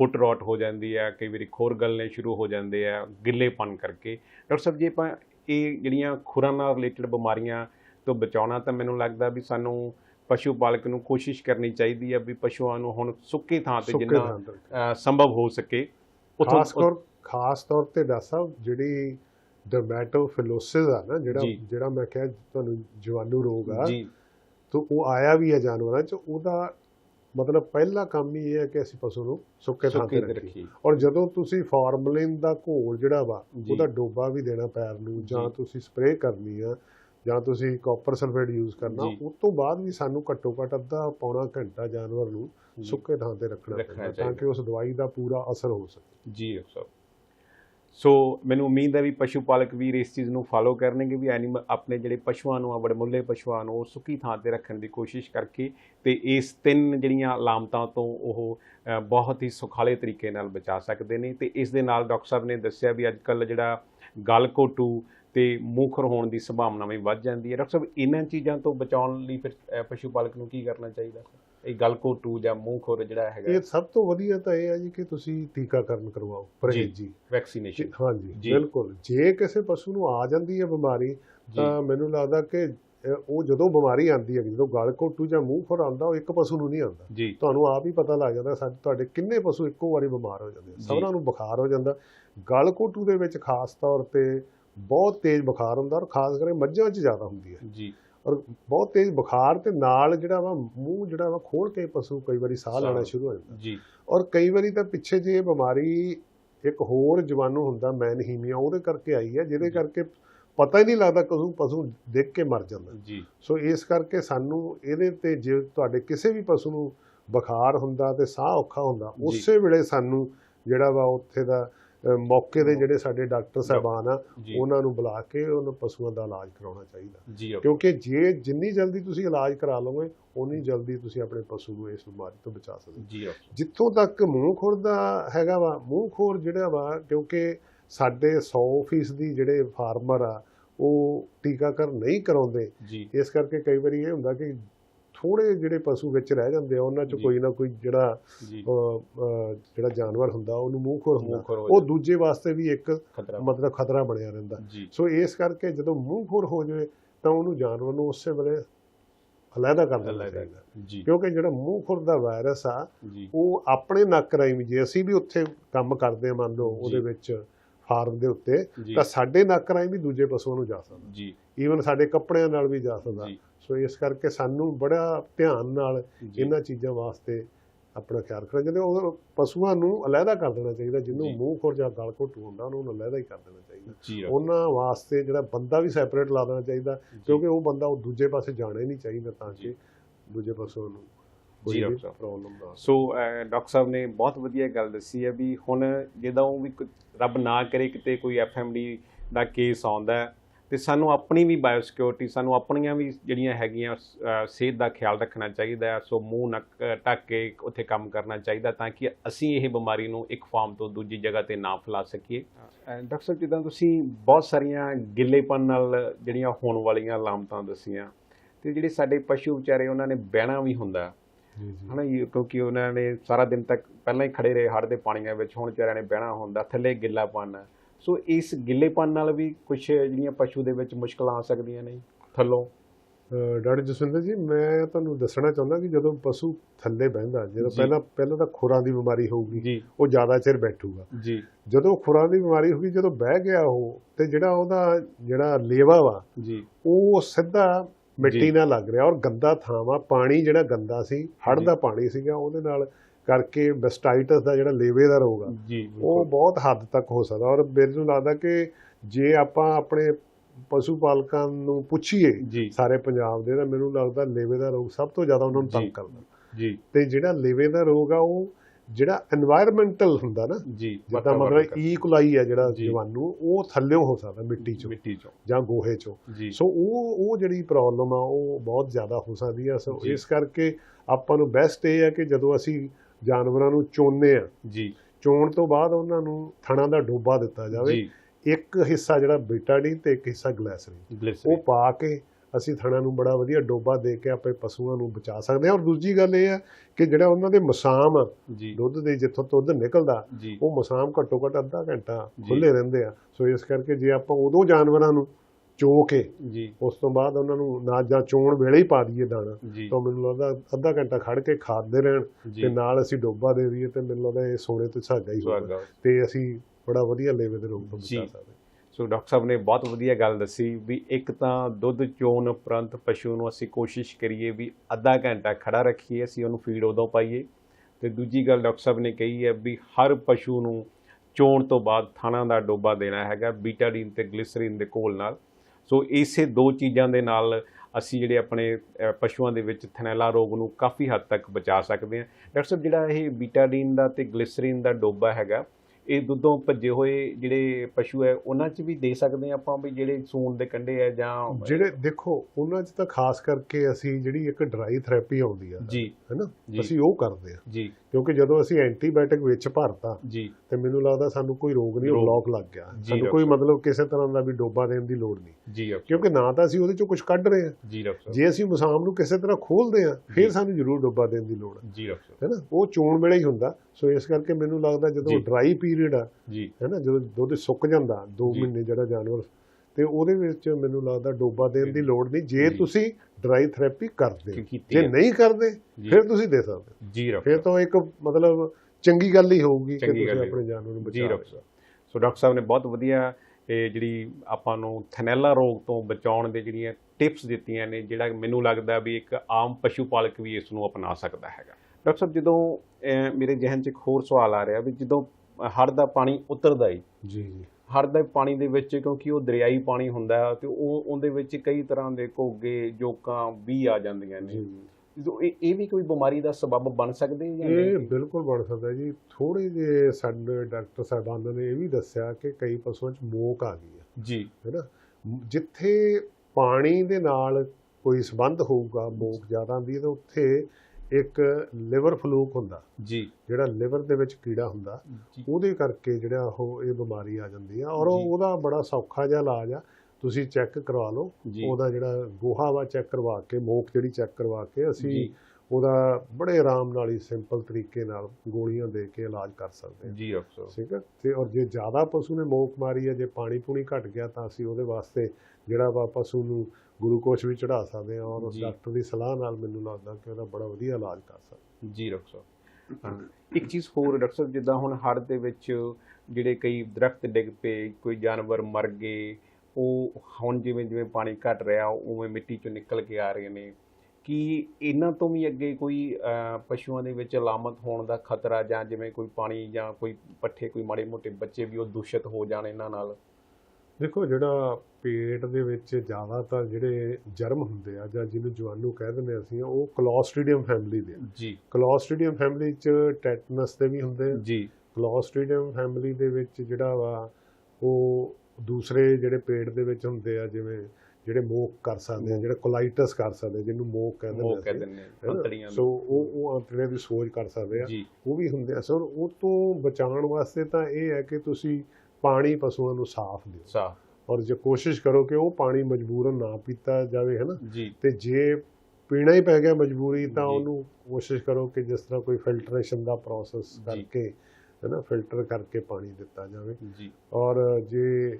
ਫੁੱਟ ਰੋਟ ਹੋ ਜਾਂਦੀ ਹੈ ਕਈ ਵਾਰੀ ਖੋਰ ਗਲਨੇ ਸ਼ੁਰੂ ਹੋ ਜਾਂਦੇ ਆ ਗਿੱਲੇਪਨ ਕਰਕੇ। ਡਾਕਟਰ ਸਾਹਿਬ ਜੀ ਆਪਾਂ ਇਹ ਜਿਹੜੀਆਂ ਖੁਰਾਂ ਨਾਲ ਰਿਲੇਟਡ ਬਿਮਾਰੀਆਂ ਤੋਂ ਬਚਾਉਣਾ ਤਾਂ ਮੈਨੂੰ ਲੱਗਦਾ ਵੀ ਸਾਨੂੰ ਪਸ਼ੂ ਪਾਲਕ ਨੂੰ ਕੋਸ਼ਿਸ਼ ਕਰਨੀ ਚਾਹੀਦੀ ਹੈ ਵੀ ਪਸ਼ੂਆਂ ਨੂੰ ਹੁਣ ਸੁੱਕੀ ਥਾਂ ਤੇ ਜਿੰਨਾ ਸੰਭਵ ਹੋ ਸਕੇ। ਖਾਸ ਕਰ ਖਾਸ ਤੌਰ ਤੇ ਡਾਕਟਰ ਸਾਹਿਬ ਜਿਹੜੀ ਡਰਮੈਟੋਫਿਲੋਸਿਸ ਆ ਨਾ ਜਿਹੜਾ। ਜਿਹੜਾ ਮੈਂ ਕਿਹਾ ਤੁਹਾਨੂੰ ਜੀਵਾਣੂ ਰੋਗ ਆ ਜੀ। ਤਾਂ ਉਹ ਆਇਆ ਵੀ ਹੈ ਜਾਨਵਰਾਂ 'ਚ ਉਹਦਾ ਮਤਲਬ ਪਹਿਲਾ ਕੰਮ ਹੀ ਇਹ ਹੈ ਕਿ ਅਸੀਂ ਪਸ਼ੂ ਨੂੰ ਸੁੱਕੇ ਥਾਂ ਤੇ ਰੱਖੀਏ ਰੱਖੀ ਔਰ ਜਦੋਂ ਤੁਸੀਂ ਫਾਰਮਲਿਨ ਦਾ ਘੋਲ ਜਿਹੜਾ ਵਾ। ਉਹਦਾ ਡੋਬਾ ਵੀ ਦੇਣਾ ਪੈਰ ਨੂੰ ਜਾਂ। ਤੁਸੀਂ ਸਪਰੇਅ ਕਰਨੀ ਆ ਜਾਂ ਤੁਸੀਂ ਕਾਪਰ ਸਲਫੇਟ ਯੂਜ਼ ਕਰਨਾ। ਉਸ ਤੋਂ ਬਾਅਦ ਵੀ ਸਾਨੂੰ ਘੱਟੋ ਘੱਟ ਅੱਧਾ ਪੌਣਾ ਘੰਟਾ ਜਾਨਵਰ ਨੂੰ। ਸੁੱਕੇ ਥਾਂ ਤੇ ਰੱਖਣਾ ਪੈਂਦਾ ਤਾਂ। ਕਿ ਉਸ ਦਵਾਈ ਦਾ ਪੂਰਾ ਅਸਰ ਹੋ ਸਕੇ ਜੀ ਸਰ ਸੋ ਮੈਨੂੰ ਉਮੀਦ ਹੈ ਵੀ ਪਸ਼ੂ ਪਾਲਕ ਵੀਰ ਇਸ ਚੀਜ਼ ਨੂੰ ਫਾਲੋ ਕਰਨਗੇ ਵੀ ਐਨੀਮਲ ਆਪਣੇ ਜਿਹੜੇ ਪਸ਼ੂਆਂ ਨੂੰ ਆ ਬੜੇ ਪਸ਼ੂਆਂ ਨੂੰ, ਉਹ ਸੁੱਕੀ ਥਾਂ ਤੇ ਰੱਖਣ ਦੀ ਕੋਸ਼ਿਸ਼ ਕਰਕੇ ਤੇ ਇਸ ਤਿੰਨ ਜਿਹੜੀਆਂ ਲਾਮਤਾਂ ਤੋਂ ਉਹ ਬਹੁਤ ਹੀ ਸੁਖਾਲੇ ਤਰੀਕੇ ਨਾਲ ਬਚਾ ਸਕਦੇ ਨੇ ਤੇ ਇਸ ਦੇ ਨਾਲ ਡਾਕਟਰ ਸਾਹਿਬ ਨੇ ਦੱਸਿਆ ਵੀ ਅੱਜ ਕੱਲ ਜਿਹੜਾ ਗਲ ਘੋਟੂ ਤੇ ਮੁਖਰ ਹੋਣ ਦੀ ਸੰਭਾਵਨਾ ਵੀ ਵੱਧ ਜਾਂਦੀ ਹੈ। ਡਾਕਟਰ ਸਾਹਿਬ, ਇਹਨਾਂ ਚੀਜ਼ਾਂ ਤੋਂ ਬਚਾਉਣ ਲਈ ਫਿਰ ਪਸ਼ੂ ਪਾਲਕ ਨੂੰ ਕੀ ਕਰਨਾ ਚਾਹੀਦਾ? ਇਹ ਗਲ ਘੋਟੂ ਜਾਂ ਮੂੰਹ ਖੁਰ ਜਿਹੜਾ ਹੈਗਾ। ਇਹ ਸਭ ਤੋਂ ਵਧੀਆ ਤਾਂ ਇਹ ਹੈ ਜੀ ਕਿ ਤੁਸੀਂ ਟੀਕਾਕਰਨ ਕਰਵਾਓ ਪਰਹੇਜ਼ ਜੀ। ਵੈਕਸੀਨੇਸ਼ਨ ਹਾਂਜੀ। ਬਿਲਕੁਲ। ਜੇ ਕਿਸੇ ਪਸ਼ੂ ਨੂੰ ਆ ਜਾਂਦੀ ਹੈ ਬਿਮਾਰੀ ਤਾਂ ਮੈਨੂੰ ਲੱਗਦਾ ਕਿ ਉਹ ਜਦੋਂ ਬਿਮਾਰੀ ਆਉਂਦੀ ਹੈ ਜਦੋਂ ਗਲ ਘੋਟੂ ਜਾਂ ਮੂੰਹ ਖੁਰ ਆਉਂਦਾ ਉਹ ਇੱਕ ਪਸ਼ੂ ਨੂੰ ਨਹੀਂ ਆਉਂਦਾ। ਜੀ। ਤੁਹਾਨੂੰ ਆਪ ਹੀ ਪਤਾ ਲੱਗ ਜਾਂਦਾ ਸਾਡੇ ਤੁਹਾਡੇ ਕਿੰਨੇ ਪਸ਼ੂ ਇੱਕੋ ਵਾਰੀ ਬਿਮਾਰ ਹੋ ਜਾਂਦੇ। ਸਭਨਾਂ ਨੂੰ ਬੁਖਾਰ ਹੋ ਜਾਂਦਾ। ਗਲ ਘੋਟੂ ਦੇ ਵਿੱਚ ਖਾਸ ਤੌਰ ਤੇ ਬਹੁਤ ਤੇਜ਼ ਬੁਖਾਰ ਹੁੰਦਾ ਔਰ ਖਾਸ ਕਰਕੇ ਮੱਝਾਂ 'ਚ ਜ਼ਿਆਦਾ ਹੁੰਦੀ ਹੈ। ਜੀ। ਔਰ ਬਹੁਤ ਤੇਜ਼ ਬੁਖਾਰ ਤੇ ਨਾਲ ਜਿਹੜਾ ਵਾ ਮੂੰਹ ਜਿਹੜਾ ਵਾ ਖੋਲ ਕੇ ਪਸ਼ੂ ਕਈ ਵਾਰੀ ਸਾਹ ਲੈਣਾ ਸ਼ੁਰੂ ਹੋ ਜਾਂਦਾ ਜੀ ਔਰ ਕਈ ਵਾਰੀ ਤਾਂ ਪਿੱਛੇ ਜੇ ਇਹ ਬਿਮਾਰੀ ਇੱਕ ਹੋਰ ਜੀਵਾਣੂ ਹੁੰਦਾ ਮੈਨਹੀਮੀਆ ਉਹਦੇ ਕਰਕੇ ਆਈ ਹੈ ਜਿਹਦੇ। ਕਰਕੇ ਪਤਾ ਹੀ ਨਹੀਂ ਲੱਗਦਾ ਕਦੋਂ ਪਸ਼ੂ ਦੇਖ ਕੇ ਮਰ ਜਾਂਦਾ ਜੀ ਸੋ ਇਸ ਕਰਕੇ ਸਾਨੂੰ ਇਹਦੇ ਤੇ ਜੇ ਤੁਹਾਡੇ ਕਿਸੇ ਵੀ ਪਸ਼ੂ ਨੂੰ ਬੁਖਾਰ ਹੁੰਦਾ ਤੇ ਸਾਹ ਔਖਾ ਹੁੰਦਾ। ਉਸੇ ਵੇਲੇ ਸਾਨੂੰ ਜਿਹੜਾ ਵਾ ਉੱਥੇ ਦਾ ਮੌਕੇ ਦੇ ਜਿਹੜੇ ਸਾਡੇ ਡਾਕਟਰ ਸਾਹਿਬਾਨ ਆ ਉਹਨਾਂ ਨੂੰ ਬੁਲਾ ਕੇ ਉਹਨਾਂ ਪਸ਼ੂਆਂ ਦਾ ਇਲਾਜ ਕਰਾਉਣਾ ਚਾਹੀਦਾ। ਕਿਉਂਕਿ ਜੇ ਜਿੰਨੀ ਜਲਦੀ ਤੁਸੀਂ ਇਲਾਜ ਕਰਾ ਲਓਗੇ ਉਨੀ ਜਲਦੀ ਤੁਸੀਂ ਆਪਣੇ ਪਸ਼ੂ ਨੂੰ ਇਸ ਬਿਮਾਰੀ ਤੋਂ ਬਚਾ ਸਕਦੇ ਹੋ। ਜਿੱਥੋਂ ਤੱਕ ਮੂੰਹ ਖੋਰ ਦਾ ਹੈਗਾ ਵਾ ਮੂੰਹ ਖੋਰ ਜਿਹੜਾ ਵਾ ਕਿਉਂਕਿ ਸਾਡੇ 100% ਦੀ ਜਿਹੜੇ ਫਾਰਮਰ ਆ ਉਹ ਟੀਕਾਕਰਨ ਨਹੀਂ ਕਰਾਉਂਦੇ। ਇਸ ਕਰਕੇ ਕਈ ਵਾਰੀ ਇਹ ਹੁੰਦਾ ਕਿ ਥੋੜੇ ਜਿਹੜੇ ਪਸ਼ੂ ਵਿੱਚ ਰਹਿ ਜਾਂਦੇ ਆ ਉਹਨਾਂ ਚ। ਕੋਈ ਨਾ ਕੋਈ ਜਿਹੜਾ ਜਿਹੜਾ ਜਾਨਵਰ ਹੁੰਦਾ ਉਹਨੂੰ ਮੂੰਹ ਖੋਰ ਹੁੰਦਾ। ਉਹ ਦੂਜੇ ਵਾਸਤੇ ਵੀ ਇੱਕ ਮਤਲਬ ਖਤਰਾ ਬਣਿਆ ਰਹਿੰਦਾ। ਸੋ ਇਸ ਕਰਕੇ ਜਦੋਂ ਮੂੰਹ ਖੋਰ ਹੋ ਜਾਵੇ ਤਾਂ ਉਹਨੂੰ ਜਾਨਵਰ ਨੂੰ ਉਸੇ ਵੇਲੇ ਅਲੱਗਾ ਕਰ ਦੇਣਾ ਚਾਹੀਦਾ। ਕਿਉਂਕਿ ਜਿਹੜਾ ਮੂੰਹ ਖੁਰ ਦਾ ਵਾਇਰਸ ਆ ਉਹ ਆਪਣੇ ਨੱਕ ਰਾਹੀਂ ਵੀ ਜੇ ਅਸੀਂ ਵੀ ਉੱਥੇ ਕੰਮ ਕਰਦੇ ਹਾਂ ਮੰਨ ਲਓ ਉਹਦੇ। ਵਿੱਚ ਫਾਰਮ ਦੇ ਉੱਤੇ ਤਾਂ ਸਾਡੇ ਨੱਕ ਰਾਹੀਂ ਵੀ ਦੂਜੇ ਪਸ਼ੂਆਂ ਨੂੰ ਜਾ ਸਕਦਾ। ਜੀ। ਈਵਨ ਸਾਡੇ ਕੱਪੜਿਆਂ ਨਾਲ ਵੀ ਜਾ ਸਕਦਾ। ਸੋ ਇਸ ਕਰਕੇ ਸਾਨੂੰ ਬੜਾ ਧਿਆਨ ਨਾਲ ਇਹਨਾਂ ਚੀਜ਼ਾਂ ਵਾਸਤੇ ਆਪਣਾ ਖਿਆਲ ਰੱਖਣਾ ਚਾਹੀਦਾ ਉਹ ਪਸ਼ੂਆਂ ਨੂੰ ਅਲੱਗਾ ਕਰ ਦੇਣਾ ਚਾਹੀਦਾ ਜਿਹਨੂੰ। ਮੂੰਹ ਖੁਰ ਜਾਂ ਗਲ ਘੁੱਟੂ ਹੁੰਦਾ ਉਹਨੂੰ ਅਲੱਗਾ ਹੀ ਕਰ ਦੇਣਾ ਚਾਹੀਦਾ ਉਹਨਾਂ ਵਾਸਤੇ ਜਿਹੜਾ ਬੰਦਾ ਵੀ ਸੈਪਰੇਟ ਲਾ ਦੇਣਾ ਚਾਹੀਦਾ ਕਿਉਂਕਿ ਉਹ ਬੰਦਾ ਉਹ ਦੂਜੇ ਪਾਸੇ ਜਾਣਾ ਹੀ ਨਹੀਂ ਚਾਹੀਦਾ ਤਾਂ ਕਿ। ਦੂਜੇ ਪਾਸੋਂ ਨੂੰ ਜੀ, ਡਾਕਟਰ। ਪ੍ਰੋਬਲਮ ਨਾ। ਸੋ ਡਾਕਟਰ ਸਾਹਿਬ ਨੇ ਬਹੁਤ ਵਧੀਆ ਗੱਲ ਦੱਸੀ ਹੈ ਵੀ ਹੁਣ ਜਦੋਂ ਵੀ ਰੱਬ ਨਾ ਕਰੇ ਕਿਤੇ ਕੋਈ ਐਫਐਮਡੀ ਦਾ ਕੇਸ ਆਉਂਦਾ ਹੈ, ਤੇ ਸਾਨੂੰ ਆਪਣੀ ਵੀ ਬਾਇਓ ਸਿਕਿਉਰਿਟੀ ਸਾਨੂੰ ਆਪਣੀਆਂ ਵੀ ਜਿਹੜੀਆਂ ਹੈਗੀਆਂ ਸਿਹਤ ਦਾ ਖਿਆਲ ਰੱਖਣਾ ਚਾਹੀਦਾ ਸੋ ਮੂੰਹ ਨੱਕ ਢੱਕ ਕੇ ਉੱਥੇ ਕੰਮ ਕਰਨਾ ਚਾਹੀਦਾ ਤਾਂ ਕਿ ਅਸੀਂ ਇਹ ਬਿਮਾਰੀ ਨੂੰ ਇੱਕ ਫਾਰਮ ਤੋਂ ਦੂਜੀ ਜਗ੍ਹਾ ਤੇ ਨਾ ਫੈਲਾ ਸਕੀਏ। ਡਾਕਟਰ ਸਾਹਿਬ ਜਿੱਦਾਂ ਤੁਸੀਂ ਬਹੁਤ ਸਾਰੀਆਂ ਗਿੱਲੇਪਨ ਨਾਲ ਜਿਹੜੀਆਂ ਹੋਣ ਵਾਲੀਆਂ ਲਾਮਤਾਂ ਦੱਸੀਆਂ ਤੇ ਜਿਹੜੇ ਸਾਡੇ ਪਸ਼ੂ ਵਿਚਾਰੇ ਉਹਨਾਂ ਨੇ ਬਹਿਣਾ ਵੀ ਹੁੰਦਾ। ਹਨਾ ਕਿਉਂਕਿ ਉਹਨਾਂ ਨੇ ਸਾਰਾ ਦਿਨ ਤੱਕ ਪਹਿਲਾਂ ਹੀ ਖੜੇ ਰਹੇ ਹੜ੍ਹ ਦੇ ਪਾਣੀਆਂ ਵਿੱਚ ਹੁਣ ਵਿਚਾਰਿਆਂ ਨੇ ਬਹਿਣਾ ਹੁੰਦਾ ਥੱਲੇ ਗਿੱਲਾਪਨ। ਹੈ। ਸੋ ਇਸ ਗਿੱਲੇਪਨ ਨਾਲ ਵੀ ਕੁਝ ਜਿਹੜੀਆਂ ਪਸ਼ੂ ਦੇ ਵਿੱਚ ਮੁਸ਼ਕਲਾਂ ਆ ਸਕਦੀਆਂ ਨੇ ਥੱਲੋਂ ਡਾਕਟਰ ਜਸਵਿੰਦਰ ਜੀ ਮੈਂ ਤੁਹਾਨੂੰ ਦੱਸਣਾ ਚਾਹੁੰਦਾ ਕਿ ਜਦੋਂ ਪਸ਼ੂ ਥੱਲੇ ਬਹਿੰਦਾ ਜਦੋਂ। ਪਹਿਲਾਂ ਪਹਿਲਾਂ ਤਾਂ ਖੁਰਾਂ ਦੀ ਬਿਮਾਰੀ ਹੋਊਗੀ ਉਹ ਜ਼ਿਆਦਾ ਚਿਰ ਬੈਠੂਗਾ ਜੀ ਜਦੋਂ ਖੁਰਾਂ ਦੀ ਬਿਮਾਰੀ ਹੋਊਗੀ ਜਦੋਂ ਬਹਿ ਗਿਆ ਉਹ ਤੇ ਜਿਹੜਾ ਉਹਦਾ ਜਿਹੜਾ ਲੇਵਾ ਵਾ ਜੀ ਉਹ ਸਿੱਧਾ ਮਿੱਟੀ। ਨਾਲ ਲੱਗ ਰਿਹਾ ਔਰ ਗੰਦਾ ਥਾਂ ਵਾ ਪਾਣੀ ਜਿਹੜਾ ਗੰਦਾ ਸੀ ਹੜ੍ਹ ਜੀ। ਦਾ ਪਾਣੀ ਸੀਗਾ ਉਹਦੇ ਨਾਲ ਕਰਕੇ ਬੈਸਟਾਈਟਸ ਦਾ ਜਿਹੜਾ ਲੇਵੇ ਦਾ ਰੋਗ ਆ ਉਹ ਬਹੁਤ ਹੱਦ ਤੱਕ ਹੋ ਸਕਦਾ। ਔਰ ਮੈਨੂੰ ਲੱਗਦਾ ਕਿ ਜੇ ਆਪਾਂ ਆਪਣੇ ਪਸ਼ੂ ਪਾਲਕਾਂ ਨੂੰ ਪੁੱਛੀਏ ਸਾਰੇ ਪੰਜਾਬ ਦੇ ਤਾਂ ਮੈਨੂੰ ਲੱਗਦਾ ਲੇਵੇ ਦਾ ਰੋਗ ਸਭ ਤੋਂ ਜ਼ਿਆਦਾ ਉਹਨਾਂ ਨੂੰ ਤੰਗ ਕਰਦਾ। ਤੇ ਜਿਹੜਾ ਲੇਵੇ ਦਾ ਰੋਗ ਆ ਉਹ ਜਿਹੜਾ এনवायरमेंटल ਹੁੰਦਾ ਨਾ ਜੀ ਜਿੱਦਾਂ ਮਤਲਬ ਈਕੁਲਾਈ ਆ ਜਿਹੜਾ ਜੀਵਾਣੂ ਉਹ ਥੱਲਿਓਂ ਹੋ ਸਕਦਾ ਮਿੱਟੀ ਚ। ਮਿੱਟੀ ਚੋਂ। ਜਾਂ ਗੋਹੇ ਚੋਂ। ਸੋ ਉਹ ਉਹ ਜਿਹੜੀ ਪ੍ਰੋਬਲਮ ਆ ਉਹ ਬਹੁਤ ਜ਼ਿਆਦਾ ਹੋ ਸਕਦੀ ਆ। ਸੋ ਇਸ ਕਰਕੇ ਆਪਾਂ ਨੂੰ ਬੈਸਟ ਇਹ ਆ ਕਿ ਜਦੋਂ ਅਸੀਂ ਜਾਨਵਰਾਂ ਨੂੰ ਚੋਣਦੇ ਆ। ਜੀ। ਚੋਣ ਤੋਂ ਬਾਅਦ ਉਹਨਾਂ ਨੂੰ ਥਣਾ ਦਾ ਡੋਬਾ ਦਿੱਤਾ ਜਾਵੇ। ਇੱਕ ਹਿੱਸਾ ਜਿਹੜਾ ਬੀਟਾਡੀਨ ਤੇ ਇੱਕ ਹਿੱਸਾ ਗਲੈਸਰੀਨ ਉਹ ਪਾ ਕੇ ਅਸੀਂ ਥਣਾ ਨੂੰ ਬੜਾ ਵਧੀਆ ਡੋਬਾ ਦੇ ਕੇ ਆਪਣੇ ਪਸ਼ੂਆਂ ਨੂੰ ਬਚਾ ਸਕਦੇ ਹਾਂ। ਔਰ ਦੂਜੀ ਗੱਲ ਇਹ ਆ ਕਿ ਜਿਹੜਾ ਉਹਨਾਂ ਦੇ ਮਸਾਮ ਦੁੱਧ ਦੇ ਜਿੱਥੋਂ ਦੁੱਧ ਨਿਕਲਦਾ ਉਹ ਮਸਾਮ ਘੱਟੋ ਘੱਟ ਅੱਧਾ ਘੰਟਾ। ਖੁੱਲੇ ਰਹਿੰਦੇ ਆ। ਸੋ ਇਸ ਕਰਕੇ ਜੇ ਆਪਾਂ ਉਦੋਂ ਜਾਨਵਰਾਂ ਨੂੰ ਚੋ ਕੇ ਜੀ। ਉਸ ਤੋਂ ਬਾਅਦ ਉਹਨਾਂ ਨੂੰ ਨਾ ਜਾਂ ਚੋਣ ਵੇਲੇ ਹੀ ਪਾ ਦਈਏ ਦਾਣਾ। ਤਾਂ ਮੈਨੂੰ ਲੱਗਦਾ ਅੱਧਾ ਘੰਟਾ ਖੜ ਕੇ ਖਾਦੇ ਰਹਿਣ ਤੇ ਨਾਲ ਅਸੀਂ ਡੋਬਾ ਦੇ ਦਈਏ ਤੇ ਮੈਨੂੰ ਲੱਗਦਾ ਇਹ ਸੋਨੇ ਤੇ ਸੁਹਾਗਾ ਹੀ ਹੋਊਗਾ। ਤੇ ਅਸੀਂ ਬੜਾ ਵਧੀਆ ਲੇਵੇ ਦੇ ਜੀ। ਬਚਾ ਸਕਦੇ। ਸੋ ਡਾਕਟਰ ਸਾਹਿਬ ਨੇ ਬਹੁਤ ਵਧੀਆ ਗੱਲ ਦੱਸੀ ਵੀ ਇੱਕ ਤਾਂ ਦੁੱਧ ਚੋਣ ਉਪਰੰਤ ਪਸ਼ੂ ਨੂੰ ਅਸੀਂ ਕੋਸ਼ਿਸ਼ ਕਰੀਏ ਵੀ ਅੱਧਾ ਘੰਟਾ ਖੜਾ ਰੱਖੀਏ ਅਸੀਂ ਉਹਨੂੰ ਫੀਡ ਉਦੋਂ ਪਾਈਏ। ਤੇ ਦੂਜੀ ਗੱਲ ਡਾਕਟਰ ਸਾਹਿਬ ਨੇ ਕਹੀ ਹੈ ਵੀ ਹਰ ਪਸ਼ੂ ਨੂੰ ਚੋਣ ਤੋਂ ਬਾਅਦ ਥਾਣਾ ਦਾ ਡੋਬਾ ਦੇਣਾ ਹੈਗਾ ਬੀਟਾਡੀਨ ਤੇ ਗਲਿਸਰੀਨ ਦੇ ਘੋਲ ਨਾਲ। ਸੋ ਇਸੇ ਦੋ ਚੀਜ਼ਾਂ ਦੇ ਨਾਲ ਅਸੀਂ ਜਿਹੜੇ ਆਪਣੇ ਪਸ਼ੂਆਂ ਦੇ ਵਿੱਚ ਥਨੈਲਾ ਰੋਗ ਨੂੰ ਕਾਫੀ ਹੱਦ ਤੱਕ ਬਚਾ ਸਕਦੇ ਹਾਂ। ਡਾਕਟਰ ਸਾਹਿਬ, ਜਿਹੜਾ ਇਹ ਬੀਟਾਡੀਨ ਦਾ ਤੇ ਗਲਿਸਰੀਨ ਦਾ ਡੋਬਾ ਹੈਗਾ ਇਹ ਦੁੱਧੋਂ ਭੱਜੇ ਹੋਏ ਜਿਹੜੇ ਪਸ਼ੂ ਹੈ ਉਹਨਾਂ 'ਚ ਵੀ ਦੇ ਸਕਦੇ ਹਾਂ ਆਪਾਂ ਵੀ ਜਿਹੜੇ ਸੂਣ ਦੇ ਕੰਡੇ ਹੈ ਜਾਂ ਜਿਹੜੇ ਦੇਖੋ ਉਹਨਾਂ 'ਚ ਤਾਂ ਖਾਸ ਕਰਕੇ ਅਸੀਂ ਜਿਹੜੀ ਇੱਕ ਡਰਾਈ ਥੈਰੇਪੀ ਆਉਂਦੀ ਆ ਜੀ। ਹੈਨਾ? ਅਸੀਂ ਉਹ ਕਰਦੇ ਆ ਜੀ। ਕਿਉਂਕਿ ਜਦੋਂ ਅਸੀਂ ਐਂਟੀਬਾਇਓਟਿਕ ਵਿੱਚ ਭਰਤਾ ਜੀ। ਤੇ ਮੈਨੂੰ ਲੱਗਦਾ ਸਾਨੂੰ ਕੋਈ ਰੋਗ ਨਹੀਂ। ਬਲੌਕ ਲੱਗ ਗਿਆ। ਸਾਨੂੰ ਕੋਈ ਮਤਲਬ ਕਿਸੇ ਤਰ੍ਹਾਂ ਦਾ ਵੀ ਡੋਬਾ ਦੇਣ ਦੀ ਲੋੜ ਨਹੀਂ। ਜੀ ਕਿਉਂਕਿ ਨਾ ਤਾਂ ਅਸੀਂ ਉਹਦੇ ਚੋਂ ਕੁਝ ਕੱਢ ਰਹੇ ਹਾਂ। ਜੀ ਡਾਕਟਰ ਜੇ ਅਸੀਂ ਮਸਾਮ ਨੂੰ ਕਿਸੇ ਤਰ੍ਹਾਂ ਖੋਲਦੇ ਹਾਂ ਫਿਰ। ਸਾਨੂੰ ਜ਼ਰੂਰ ਡੋਬਾ ਦੇਣ ਦੀ ਲੋੜ ਹੈ। ਜੀ ਡਾਕਟਰ ਹੈਨਾ? ਉਹ ਚੋਣ ਵੇਲੇ ਹੀ ਹੁੰਦਾ। ਸੋ ਇਸ ਕਰਕੇ ਮੈਨੂੰ ਲੱਗਦਾ ਜਦੋਂ। ਡਰਾਈ ਪੀਰੀਅਡ ਆ। ਜੀ। ਹੈਨਾ ਜਦੋਂ ਦੁੱਧ ਸੁੱਕ ਜਾਂਦਾ 2 ਜੀ। ਮਹੀਨੇ ਜਿਹੜਾ ਜਾਨਵਰ ਤੇ ਉਹਦੇ ਵਿੱਚ ਮੈਨੂੰ ਲੱਗਦਾ ਡੋਬਾ ਦੇਣ ਦੀ ਲੋੜ ਨਹੀਂ ਜੇ। ਤੁਸੀਂ ਡਰਾਈ ਥੈਰੇਪੀ ਕਰਦੇ। ਜੇ। ਨਹੀਂ ਕਰਦੇ ਫਿਰ ਤੁਸੀਂ ਦੇ ਸਕਦੇ। ਜੀ ਡਾਕਟਰ ਫਿਰ ਤਾਂ ਇੱਕ ਮਤਲਬ ਚੰਗੀ ਗੱਲ ਹੀ ਹੋਊਗੀ ਕਿ ਤੁਸੀਂ ਆਪਣੇ ਜਾਨਵਰ ਨੂੰ ਬਚਾ ਸਾਹਿਬ ਸੋ ਡਾਕਟਰ ਸਾਹਿਬ ਨੇ ਬਹੁਤ ਵਧੀਆ ਇਹ ਜਿਹੜੀ ਆਪਾਂ ਨੂੰ ਥਨੈਲਾ ਰੋਗ ਤੋਂ ਬਚਾਉਣ ਦੇ ਜਿਹੜੀਆਂ ਟਿਪਸ ਦਿੱਤੀਆਂ ਨੇ ਜਿਹੜਾ ਮੈਨੂੰ ਲੱਗਦਾ ਵੀ ਇੱਕ ਆਮ ਪਸ਼ੂ ਪਾਲਕ ਵੀ ਇਸ ਨੂੰ ਅਪਣਾ ਸਕਦਾ ਹੈਗਾ। ਡਾਕਟਰ ਸਾਹਿਬ ਜਦੋਂ ਮੇਰੇ ਜ਼ਿਹਨ 'ਚ ਇੱਕ ਹੋਰ ਸਵਾਲ ਆ ਰਿਹਾ ਵੀ ਜਦੋਂ ਹੜ੍ਹ ਦਾ ਪਾਣੀ ਉਤਰਦਾ ਹੀ ਜੀ ਜੀ। ਹੜ੍ਹ ਦੇ ਪਾਣੀ ਦੇ ਵਿੱਚ ਕਿਉਂਕਿ ਉਹ ਦਰਿਆਈ ਪਾਣੀ ਹੁੰਦਾ ਤੇ ਉਹ ਉਹਦੇ ਵਿੱਚ ਕਈ ਤਰ੍ਹਾਂ ਦੇ ਘੋਗੇ ਜੋਕਾਂ ਵੀ ਆ ਜਾਂਦੀਆਂ ਨੇ। ਜੀ ਇਹ ਇਹ ਵੀ ਕੋਈ ਬਿਮਾਰੀ ਦਾ ਸਬਬ ਬਣ ਸਕਦੇ ਜਾਂ ਇਹ ਬਿਲਕੁਲ ਬਣ ਸਕਦਾ ਜੀ। ਥੋੜੇ ਜਿਹੇ ਸਾਡੇ ਡਾਕਟਰ ਸਾਹਿਬਾਨ ਨੇ ਇਹ ਵੀ ਦੱਸਿਆ ਕਿ ਕਈ ਪਸ਼ੂਆਂ 'ਚ ਮੋਕ ਆ ਗਈ ਹੈ। ਜੀ। ਹੈਨਾ ਜਿੱਥੇ ਪਾਣੀ ਦੇ ਨਾਲ ਕੋਈ ਸੰਬੰਧ ਹੋਊਗਾ ਮੋਕ ਜ਼ਿਆਦਾ ਆਉਂਦੀ ਹੈ ਤਾਂ ਉੱਥੇ ਇੱਕ ਲਿਵਰ ਫਲੂਕ ਹੁੰਦਾ। ਜੀ। ਜਿਹੜਾ ਲਿਵਰ ਦੇ ਵਿੱਚ ਕੀੜਾ ਹੁੰਦਾ ਉਹਦੇ ਕਰਕੇ ਜਿਹੜਾ ਉਹ ਇਹ ਬਿਮਾਰੀ ਆ ਜਾਂਦੀ ਆ ਔਰ। ਉਹਦਾ ਬੜਾ ਸੌਖਾ ਜਿਹਾ ਇਲਾਜ ਆ। ਤੁਸੀਂ ਚੈੱਕ ਕਰਵਾ ਲਓ। ਉਹਦਾ ਜਿਹੜਾ ਗੋਹਾ ਵਾ ਚੈੱਕ ਕਰਵਾ ਕੇ ਮੋਕ ਜਿਹੜੀ ਚੈੱਕ ਕਰਵਾ ਕੇ ਅਸੀਂ ਉਹਦਾ ਬੜੇ ਆਰਾਮ ਨਾਲ ਹੀ ਸਿੰਪਲ ਤਰੀਕੇ ਨਾਲ ਗੋਲੀਆਂ ਦੇ ਕੇ ਇਲਾਜ ਕਰ ਸਕਦੇ ਹਾਂ ਜੀ ਸਾਹਿਬ ਠੀਕ ਹੈ ਤੇ ਔਰ ਜੇ ਜ਼ਿਆਦਾ ਪਸ਼ੂ ਨੇ ਮੋਕ ਮਾਰੀ ਹੈ ਜੇ ਪਾਣੀ ਪੂਣੀ ਘਟ ਗਿਆ ਤਾਂ ਅਸੀਂ ਉਹਦੇ ਵਾਸਤੇ ਜਿਹੜਾ ਵਾ ਪਸ਼ੂ ਨੂੰ ਗਲੂਕੋਸ਼ ਵੀ ਚੜਾ ਸਕਦੇ ਹਾਂ ਔਰ ਉਸ ਜੀ। ਡਾਕਟਰ ਦੀ ਸਲਾਹ ਨਾਲ ਮੈਨੂੰ ਲੱਗਦਾ ਕਿ ਉਹਦਾ ਬੜਾ ਵਧੀਆ ਇਲਾਜ ਕਰ ਸਕਦੇ ਜੀ ਡਾਕਟਰ ਸਾਹਿਬ ਹਾਂ। ਇੱਕ ਚੀਜ਼ ਹੋਰ ਡਾਕਟਰ ਸਾਹਿਬ ਜਿੱਦਾਂ ਹੁਣ ਹੜ੍ਹ ਦੇ ਵਿੱਚ ਜਿਹੜੇ ਕਈ ਦਰਖਤ ਡਿੱਗ ਪਏ ਕੋਈ ਜਾਨਵਰ ਮਰ ਗਏ ਉਹ ਹੁਣ ਜਿਵੇਂ ਜਿਵੇਂ ਪਾਣੀ ਘਟ ਰਿਹਾ ਉਵੇਂ ਮਿੱਟੀ ਚੋਂ ਨਿਕਲ ਕੇ ਆ ਰਹੇ ਨੇ ਕੀ ਇਹਨਾਂ ਤੋਂ ਵੀ ਅੱਗੇ ਕੋਈ ਅਹ, ਪਸ਼ੂਆਂ ਦੇ ਵਿੱਚ ਅਲਾਮਤ ਹੋਣ ਦਾ ਖਤਰਾ ਜਾਂ ਜਿਵੇਂ ਕੋਈ ਪਾਣੀ ਜਾਂ ਕੋਈ ਪੱਠੇ ਕੋਈ ਮਾੜੇ ਮੋਟੇ ਬੱਚੇ ਵੀ ਉਹ ਦੂਸ਼ਿਤ ਹੋ ਜਾਣ ਇਹਨਾਂ ਨਾਲ ਦੇਖੋ ਜਿਹੜਾ ਪੇਟ ਦੇ ਵਿੱਚ ਜ਼ਿਆਦਾਤਰ ਜਿਹੜੇ ਜਰਮ ਹੁੰਦੇ ਆ ਜਾਂ ਜਿਹਨੂੰ ਜਵਾਨੂ ਕਹਿ ਦਿੰਦੇ ਅਸੀਂ ਉਹ ਕਲੋਸਟ੍ਰੀਡੀਅਮ ਫੈਮਿਲੀ ਦੇ ਜੀ। ਕਲੋਸਟ੍ਰੀਡੀਅਮ ਫੈਮਿਲੀ ਚ ਟੈਟਨਸ ਦੇ ਵੀ ਹੁੰਦੇ ਜੀ। ਕਲੋਸਟ੍ਰੀਡੀਅਮ ਫੈਮਿਲੀ ਦੇ ਵਿੱਚ ਜਿਹੜਾ ਵਾ ਉਹ ਦੂਸਰੇ ਜਿਹੜੇ ਪੇਟ ਦੇ ਵਿੱਚ ਹੁੰਦੇ ਆ ਜਿਵੇਂ ਜਿਹੜੇ ਮੋਕ ਕਰ ਸਕਦੇ ਆ ਜਿਹੜਾ ਕੋਲਾਈਟਸ ਕਰ ਸਕਦੇ ਜਿਹਨੂੰ ਮੋਕ ਕਹਿੰਦੇ ਨੇ ਕਹਿ ਅਸੀਂ, ਦਿੰਦੇ ਹੈ ਨਾ? ਅੰਤੜੀਆਂ ਸੋ ਉਹ ਉਹ ਅੰਤੜੇ ਦੀ ਸੋਜ ਕਰ ਸਕਦੇ ਆ। ਉਹ ਵੀ ਹੁੰਦੇ ਆ। ਸਰ ਉਹ ਤੋਂ ਬਚਾਉਣ ਵਾਸਤੇ ਤਾਂ ਇਹ ਹੈ ਕਿ ਤੁਸੀਂ ਪਾਣੀ ਪਸ਼ੂਆਂ ਨੂੰ ਸਾਫ਼ ਦਿਓ। ਸਾ ਔਰ ਜੇ ਕੋਸ਼ਿਸ਼ ਕਰੋ ਕਿ ਉਹ ਪਾਣੀ ਮਜਬੂਰਨ ਨਾ ਪੀਤਾ ਜਾਵੇ ਹੈ ਨਾ ਤੇ ਜੇ ਪੀਣਾ ਹੀ ਪੈ ਗਿਆ ਮਜਬੂਰੀ ਤਾਂ। ਉਹਨੂੰ ਕੋਸ਼ਿਸ਼ ਕਰੋ ਕਿ ਜਿਸ ਤਰ੍ਹਾਂ ਕੋਈ ਫਿਲਟਰੇਸ਼ਨ ਦਾ ਪ੍ਰੋਸੈਸ। ਕਰਕੇ ਹੈ ਨਾ ਫਿਲਟਰ ਕਰਕੇ ਪਾਣੀ ਦਿੱਤਾ ਜਾਵੇ। ਔਰ ਜੇ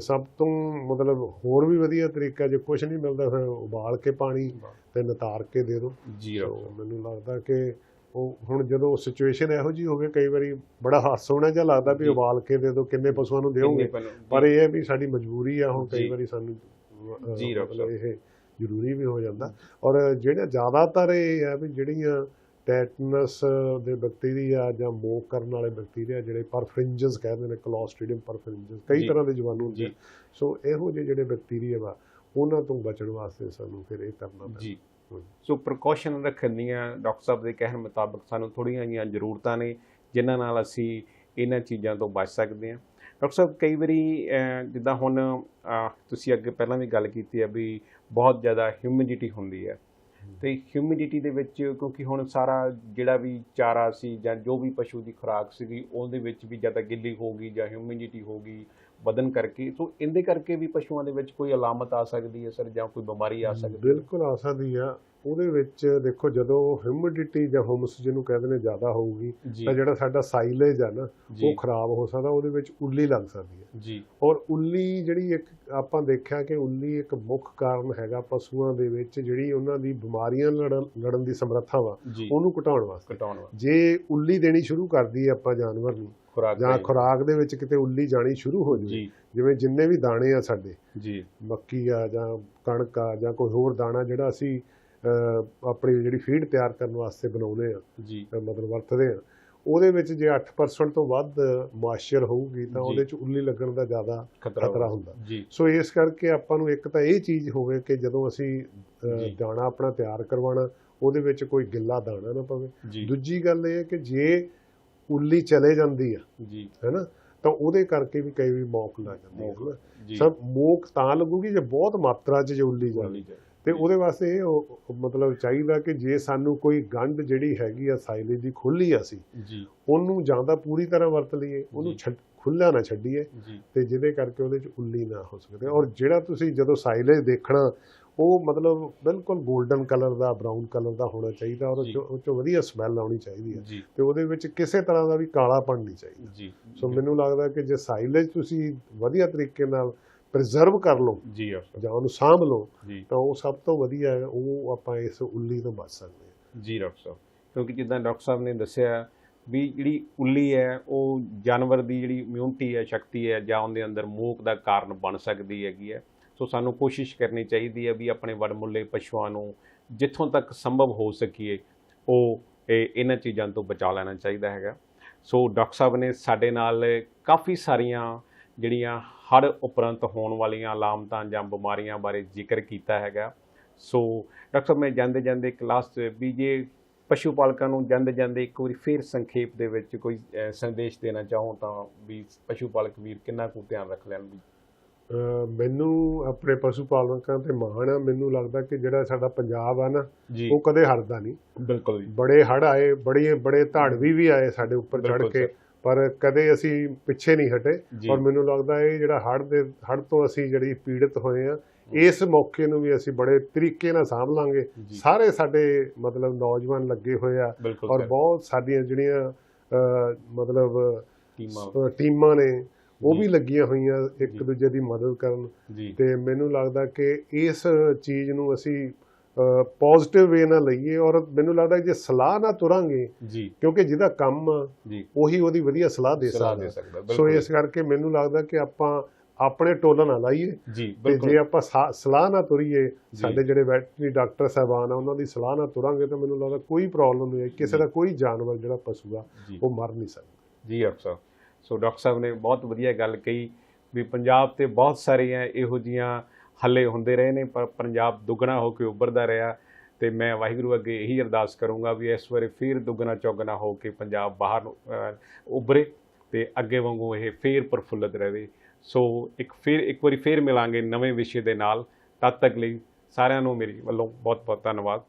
ਸਭ ਤੋਂ ਮਤਲਬ ਹੋਰ ਵੀ ਵਧੀਆ ਤਰੀਕਾ ਜੇ ਕੁਝ ਨਹੀਂ ਮਿਲਦਾ ਫਿਰ ਉਬਾਲ ਕੇ ਪਾਣੀ ਤੇ ਨਤਾਰ ਕੇ ਦੇ ਦਿਓ ਜੀ ਮੈਨੂੰ ਲੱਗਦਾ ਕਿ ਉਹ ਹੁਣ ਜਦੋਂ ਸਿਚੁਏਸ਼ਨ ਇਹੋ ਜੀ ਹੋਵੇ ਕਈ ਵਾਰੀ ਬੜਾ ਹਾਸਾ ਹੋਣਾ ਜਿਹਾ ਲੱਗਦਾ ਵੀ ਜੀ। ਉਬਾਲ ਕੇ ਦੇ ਦਿਓ ਕਿੰਨੇ ਪਸ਼ੂਆਂ ਨੂੰ ਪਹਿਲਾਂ- ਪਰ ਇਹ ਹੈ ਵੀ ਸਾਡੀ ਮਜਬੂਰੀ ਆ ਹੁਣ ਜੀ। ਕਈ ਵਾਰੀ ਸਾਨੂੰ ਜੀ, ਇਹ ਜ਼ਰੂਰੀ ਵੀ ਹੋ ਜਾਂਦਾ ਔਰ ਜਿਹੜੇ ਜ਼ਿਆਦਾਤਰ ਇਹ ਹੈ ਵੀ ਜਿਹੜੀਆਂ ਟੈਟਨਸ ਦੇ ਬੈਕਟੀਰੀਆ ਜਾਂ ਮੋਕ ਕਰਨ ਵਾਲੇ ਬੈਕਟੀਰੀਆ ਜਿਹੜੇ ਪਰਫਰਿੰਜਸ ਕਹਿੰਦੇ ਨੇ ਕਲੋਸਟ੍ਰੀਡੀਅਮ ਪਰਫਰਿੰਜਸ ਕਈ ਜੀ। ਤਰ੍ਹਾਂ ਦੇ ਜੀਵਾਣੂ ਹੁੰਦੇ। ਜੀ। ਸੋ ਇਹੋ ਜਿਹੇ ਜਿਹੜੇ ਬੈਕਟੀਰੀਆ ਵਾ ਉਹਨਾਂ ਤੋਂ ਬਚਣ ਵਾਸਤੇ ਸਾਨੂੰ ਫਿਰ ਇਹ ਕਰਨਾ ਪੈਂਦਾ ਜੀ। ਸੋ ਪ੍ਰੀਕਾਸ਼ਨ ਰੱਖਣ ਦੀਆਂ ਡਾਕਟਰ ਸਾਹਿਬ ਦੇ ਕਹਿਣ ਮੁਤਾਬਕ ਸਾਨੂੰ ਥੋੜ੍ਹੀਆਂ ਜਿਹੀਆਂ ਜ਼ਰੂਰਤਾਂ ਨੇ ਜਿਨ੍ਹਾਂ ਨਾਲ ਅਸੀਂ ਇਹਨਾਂ ਚੀਜ਼ਾਂ ਤੋਂ ਬਚ ਸਕਦੇ ਹਾਂ। ਡਾਕਟਰ ਸਾਹਿਬ ਕਈ ਵਾਰੀ ਜਿੱਦਾਂ ਹੁਣ ਤੁਸੀਂ ਅੱਗੇ ਪਹਿਲਾਂ ਵੀ ਗੱਲ ਕੀਤੀ ਹੈ ਵੀ ਬਹੁਤ ਜ਼ਿਆਦਾ ਹਿਊਮਿਡਿਟੀ ਹੁੰਦੀ ਹੈ। ਤੇ ਹਿਊਮਿਡਿਟੀ ਦੇ ਵਿੱਚ ਕਿਉਂਕਿ ਹੁਣ ਸਾਰਾ ਜਿਹੜਾ ਵੀ ਚਾਰਾ ਸੀ ਜਾਂ ਜੋ ਵੀ ਪਸ਼ੂ ਦੀ ਖੁਰਾਕ ਸੀਗੀ ਉਹਦੇ ਵਿੱਚ ਵੀ ਜ਼ਿਆਦਾ ਗਿੱਲੀ ਹੋ ਗਈ ਜਾਂ ਹਿਊਮਿਡਿਟੀ ਹੋ ਗਈ ਵਧਣ ਕਰਕੇ ਸੋ ਇਹਦੇ ਕਰਕੇ ਵੀ ਪਸ਼ੂਆਂ ਦੇ ਵਿੱਚ ਕੋਈ ਅਲਾਮਤ ਆ ਸਕਦੀ ਹੈ ਸਰ ਜਾਂ ਕੋਈ ਬਿਮਾਰੀ ਆ ਸਕਦੀ ਹੈ? ਬਿਲਕੁਲ ਆ ਸਕਦੀ ਆ। ਉਹਦੇ ਵਿੱਚ ਦੇਖੋ ਜਦੋਂ ਹਿਊਮਿਡਿਟੀ ਜਾਂ ਹਮਸ ਜਿਹਨੂੰ ਕਹਿੰਦੇ ਨੇ ਜ਼ਿਆਦਾ ਹੋਊਗੀ ਤਾਂ ਜਿਹੜਾ ਸਾਡਾ ਸਾਈਲੇਜ ਆ ਨਾ ਉਹ ਖਰਾਬ ਹੋ ਸਕਦਾ ਉਹਦੇ ਵਿੱਚ ਉੱਲੀ ਲੱਗ ਸਕਦੀ ਹੈ। ਜੀ। ਔਰ ਉੱਲੀ ਜਿਹੜੀ ਇੱਕ ਆਪਾਂ ਦੇਖਿਆ ਕਿ ਉੱਲੀ ਇੱਕ ਮੁੱਖ ਕਾਰਨ ਹੈਗਾ ਪਸ਼ੂਆਂ ਦੇ ਵਿੱਚ ਜਿਹੜੀ ਉਹਨਾਂ ਦੀ ਬਿਮਾਰੀਆਂ ਲੜਨ ਲੜਨ ਦੀ ਸਮਰੱਥਾ ਵਾ ਉਹਨੂੰ ਘਟਾਉਣ ਵਾਸਤੇ। ਘਟਾਉਣ ਵਾਸਤੇ। ਜੇ ਉੱਲੀ ਦੇਣੀ ਸ਼ੁਰੂ ਕਰਦੀ ਹੈ ਆਪਾਂ ਜਾਨਵਰ ਨੂੰ ਖੁਰਾਕ ਜਾਂ ਖੁਰਾਕ ਦੇ ਵਿੱਚ ਕਿਤੇ ਉੱਲੀ ਜਾਣੀ ਸ਼ੁਰੂ ਹੋ ਜੀ। ਜਿਵੇਂ ਜਿੰਨੇ ਵੀ ਦਾਣੇ ਆ ਸਾਡੇ ਜੀ। ਮੱਕੀ ਆ ਜਾਂ ਕਣਕ ਆ ਜਾਂ ਕੋਈ ਹੋਰ ਦਾਣਾ ਜਿਹੜਾ ਅਸੀਂ ਆਪਣੀ ਜਿਹੜੀ ਫੀਡ ਤਿਆਰ ਕਰਨ ਵਾਸਤੇ ਬਣਾਉਂਦੇ ਆ ਜੀ। ਮਤਲਬ ਵਰਤਦੇ ਆ ਉਹਦੇ ਵਿੱਚ ਜੇ 8% ਤੋਂ ਵੱਧ ਮਾਇਸਚਰ ਹੋਊਗੀ ਤਾਂ। ਉਹਦੇ ਚ ਉੱਲੀ ਲੱਗਣ ਦਾ ਜ਼ਿਆਦਾ ਖਤਰਾ ਹੁੰਦਾ। ਸੋ ਇਸ ਕਰਕੇ ਆਪਾਂ ਨੂੰ ਇੱਕ ਤਾਂ ਇਹ ਚੀਜ਼ ਹੋਵੇ ਕਿ ਜਦੋਂ ਅਸੀਂ। ਦਾਣਾ ਆਪਣਾ ਤਿਆਰ ਕਰਵਾਉਣਾ ਉਹਦੇ ਵਿੱਚ ਕੋਈ ਗਿੱਲਾ ਦਾਣਾ ਨਾ ਪਵੇ। ਦੂਜੀ ਗੱਲ ਇਹ ਹੈ ਕਿ ਜੇ ਉੱਲੀ ਚਲੇ ਜਾਂਦੀ ਆ ਜੀ। ਹੈਨਾ? ਤਾਂ ਉਹਦੇ ਕਰਕੇ ਵੀ ਕਈ ਵੀ ਮੌਕ ਲੱਗ ਜਾਂਦੀ ਹੈ। ਜੀ। ਸਭ ਮੋਕ ਤਾਂ ਲੱਗੂਗੀ ਜੇ ਬਹੁਤ ਮਾਤਰਾ 'ਚ ਜੇ ਉੱਲੀ ਜਾਏ। ਤੇ ਉਹਦੇ ਵਾਸਤੇ ਇਹ ਉਹ- ਮਤਲਬ ਚਾਹੀਦਾ ਕਿ ਜੇ ਸਾਨੂੰ ਕੋਈ ਗੰਢ ਜਿਹੜੀ ਹੈਗੀ ਆ ਸਾਈਲੇਜ ਦੀ ਖੁੱਲੀ ਆ ਸੀ ਜੀ। ਉਹਨੂੰ ਜਾਂ ਤਾਂ ਪੂਰੀ ਤਰ੍ਹਾਂ ਵਰਤ ਲਈਏ ਉਹਨੂੰ ਖੁੱਲਾ ਨਾ ਛੱਡੀਏ ਤੇ ਜਿਹਦੇ ਕਰਕੇ ਉਹਦੇ 'ਚ ਉੱਲੀ ਨਾ ਹੋ ਸਕਦੇ ਔਰ ਜਿਹੜਾ ਤੁਸੀਂ ਜਦੋਂ ਸਾਈਲੇਜ ਦੇਖਣਾ ਉਹ ਮਤਲਬ ਬਿਲਕੁਲ 골ਡਨ ਕਲਰ ਦਾ ਬਰਾਊਨ ਕਲਰ ਦਾ ਹੋਣਾ ਚਾਹੀਦਾ ਔਰ ਉਹ। 'ਚੋਂ- ਵਧੀਆ ਸਮੈਲ ਆਉਣੀ ਚਾਹੀਦੀ ਹੈ ਤੇ ਉਹਦੇ ਵਿੱਚ ਕਿਸੇ ਤਰ੍ਹਾਂ ਦਾ ਵੀ ਕਾਲਾਪਣ ਨਹੀਂ ਚਾਹੀਦਾ। ਜੀ ਸੋ ਮੈਨੂੰ ਲੱਗਦਾ ਕਿ ਜੇ ਸਾਈਲੇਜ ਤੁਸੀਂ ਵਧੀਆ ਤਰੀਕੇ ਨਾਲ ਪ੍ਰੀਜ਼ਰਵ ਕਰ ਲਓ ਜੀ ਜਾਂ ਉਹਨੂੰ ਸਾਂਭ ਲਓ ਤਾਂ ਉਹ ਸਭ ਤੋਂ ਵਧੀਆ ਹੈ ਉਹ ਆਪਾਂ ਇਸ ਉੱਲੀ ਤੋਂ ਬਚ ਸਕਦੇ ਹਾਂ। ਜੀ ਡਾਕਟਰ ਸਾਹਿਬ। ਕਿਉਂਕਿ ਜਿੱਦਾਂ ਡਾਕਟਰ ਸਾਹਿਬ ਨੇ ਦੱਸਿਆ ਵੀ ਜਿਹੜੀ ਉੱਲੀ ਹੈ ਉਹ ਜਾਨਵਰ ਦੀ ਜਿਹੜੀ ਇਮਿਊਨਿਟੀ ਹੈ ਸ਼ਕਤੀ ਹੈ ਜਾਂ ਉਹਦੇ ਅੰਦਰ ਮੂਕ ਦਾ ਕਾਰਨ ਬਣ ਸਕਦੀ ਹੈਗੀ ਹੈ। ਸੋ ਸਾਨੂੰ ਕੋਸ਼ਿਸ਼ ਕਰਨੀ ਚਾਹੀਦੀ ਹੈ ਵੀ ਆਪਣੇ ਵਡਮੁੱਲੇ ਪਸ਼ੂਆਂ ਨੂੰ ਜਿੱਥੋਂ ਤੱਕ ਸੰਭਵ ਹੋ ਸਕੀਏ, ਉਹ ਇਹ ਇਹਨਾਂ ਚੀਜ਼ਾਂ ਤੋਂ ਬਚਾ ਲੈਣਾ ਚਾਹੀਦਾ ਹੈਗਾ। ਸੋ ਡਾਕਟਰ ਸਾਹਿਬ ਨੇ ਸਾਡੇ ਨਾਲ ਕਾਫੀ ਸਾਰੀਆਂ ਜਿਹੜੀਆਂ ਹੜ੍ਹ ਉਪਰੰਤ ਹੋਣ ਵਾਲੀਆਂ ਅਲਾਮਤਾਂ ਜਾਂ ਬਿਮਾਰੀਆਂ ਬਾਰੇ ਜ਼ਿਕਰ ਕੀਤਾ ਹੈਗਾ। ਸੋ ਡਾਕਟਰ ਸਾਹਿਬ, ਮੈਂ ਜਾਂਦੇ ਜਾਂਦੇ ਕਲਾਸ 'ਚ ਵੀ ਜੇ ਪਸ਼ੂ ਪਾਲਕਾਂ ਨੂੰ ਜਾਂਦੇ ਜਾਂਦੇ ਇੱਕ ਵਾਰੀ ਫੇਰ ਸੰਖੇਪ ਦੇ ਵਿੱਚ ਕੋਈ ਸੰਦੇਸ਼ ਦੇਣਾ ਚਾਹੋ ਤਾਂ ਵੀ ਪਸ਼ੂ ਪਾਲਕ ਵੀਰ ਕਿੰਨਾ ਕੁ ਧਿਆਨ ਰੱਖ ਲੈਣ ਵੀ? ਮੈਨੂੰ ਆਪਣੇ ਪਸ਼ੂ ਪਾਲਕਾਂ ਤੇ ਮਾਣ ਆ ਮੈਨੂੰ ਲੱਗਦਾ ਕਿ ਜਿਹੜਾ ਸਾਡਾ ਪੰਜਾਬ ਆ ਨਾ ਉਹ ਕਦੇ ਹਰਦਾ ਨਹੀਂ। ਬਿਲਕੁਲ ਜੀ। ਬੜੇ ਹੜ ਆਏ ਬੜੇ ਬੜੇ ਧਾੜਵੀ ਵੀ ਆਏ ਸਾਡੇ ਉੱਪਰ ਚੜ ਕੇ। ਪਰ ਕਦੇ ਅਸੀਂ ਪਿੱਛੇ ਨਹੀਂ ਹਟੇ। ਔਰ ਮੈਨੂੰ ਲੱਗਦਾ ਇਹ ਜਿਹੜਾ ਹੜ੍ਹ ਦੇ ਹੜ੍ਹ ਤੋਂ ਅਸੀਂ ਜਿਹੜੀ ਪੀੜਤ ਹੋਏ ਆ ਇਸ ਮੌਕੇ ਨੂੰ ਵੀ ਅਸੀਂ ਬੜੇ ਤਰੀਕੇ ਨਾਲ ਸਾਂਭ ਲਾਂਗੇ ਸਾਰੇ ਸਾਡੇ ਮਤਲਬ ਨੌਜਵਾਨ ਲੱਗੇ ਹੋਏ ਆ ਔਰ ਬਹੁਤ ਸਾਡੀਆਂ ਜਿਹੜੀਆਂ ਮਤਲਬ ਟੀਮਾਂ ਨੇ ਉਹ। ਵੀ ਲੱਗੀਆਂ ਹੋਈਆਂ ਇੱਕ। ਦੂਜੇ ਦੀ ਮਦਦ ਕਰਨ। ਤੇ ਮੈਨੂੰ ਲੱਗਦਾ ਕਿ ਇਸ ਚੀਜ਼ ਨੂੰ ਅਸੀਂ ਪੋਜ਼ਿਟਿਵ ਵੇ ਨਾਲ ਲਈਏ ਔਰ ਮੈਨੂੰ ਲੱਗਦਾ ਜੇ ਸਲਾਹ ਨਾਲ ਤੁਰਾਂਗੇ ਜੀ। ਕਿਉਂਕਿ ਜਿਹਦਾ ਕੰਮ ਉਹੀ ਉਹਦੀ ਵਧੀਆ ਸਲਾਹ ਦੇ ਸਕਦਾ। ਸੋ ਇਸ ਕਰਕੇ ਮੈਨੂੰ ਲੱਗਦਾ ਕਿ ਆਪਾਂ ਆਪਣੇ ਟੋਲਾ ਨਾ ਲਾਈਏ। ਜੀ ਤੇ ਬਿਲਕੁਲ। ਜੇ ਆਪਾਂ ਸਲਾਹ ਨਾਲ ਤੁਰੀਏ ਸਾਡੇ ਜਿਹੜੇ ਵੈਟਰਨਰੀ ਡਾਕਟਰ ਸਾਹਿਬਾਨ ਆ ਉਹਨਾਂ ਦੀ ਸਲਾਹ ਨਾਲ ਤੁਰਾਂਗੇ ਤਾਂ ਮੈਨੂੰ ਲੱਗਦਾ ਕੋਈ ਪ੍ਰੋਬਲਮ ਨਹੀਂ ਹੈ। ਕਿਸੇ ਦਾ ਕੋਈ ਜਾਨਵਰ ਜਿਹੜਾ ਪਸ਼ੂ ਆ ਉਹ ਮਰ ਨਹੀਂ ਸਕਦਾ। ਜੀ ਸਾਹਿਬ। ਸੋ ਡਾਕਟਰ ਸਾਹਿਬ ਨੇ ਬਹੁਤ ਵਧੀਆ ਗੱਲ ਕਹੀ ਵੀ ਪੰਜਾਬ ਤੇ ਬਹੁਤ ਸਾਰੀਆਂ ਇਹੋ ਜੀਆਂ ਹੱਲੇ ਹੁੰਦੇ ਰਹੇ ਨੇ ਪਰ ਪੰਜਾਬ ਦੁੱਗਣਾ ਹੋ ਕੇ ਉੱਭਰਦਾ ਰਿਹਾ ਤੇ ਮੈਂ ਵਾਹਿਗੁਰੂ ਅੱਗੇ ਇਹੀ ਅਰਦਾਸ ਕਰੂੰਗਾ ਵੀ ਇਸ ਵਾਰੀ ਫੇਰ ਦੁੱਗਣਾ ਚੌਗਣਾ ਹੋ ਕੇ ਪੰਜਾਬ ਬਾਹਰ ਨੂੰ, ਅਹ, ਉੱਭਰੇ ਤੇ ਅੱਗੇ ਵਾਂਗੂ ਇਹ ਫੇਰ ਪ੍ਰਫੁੱਲਤ ਰਹੇ। ਸੋ ਇੱਕ ਫੇਰ ਇੱਕ ਵਾਰੀ ਫੇਰ ਮਿਲਾਂਗੇ ਨਵੇਂ ਵਿਸ਼ੇ ਦੇ ਨਾਲ। ਤਦ ਤੱਕ ਲਈ ਸਾਰਿਆਂ ਨੂੰ ਮੇਰੀ ਵੱਲੋਂ ਬਹੁਤ ਬਹੁਤ ਧੰਨਵਾਦ।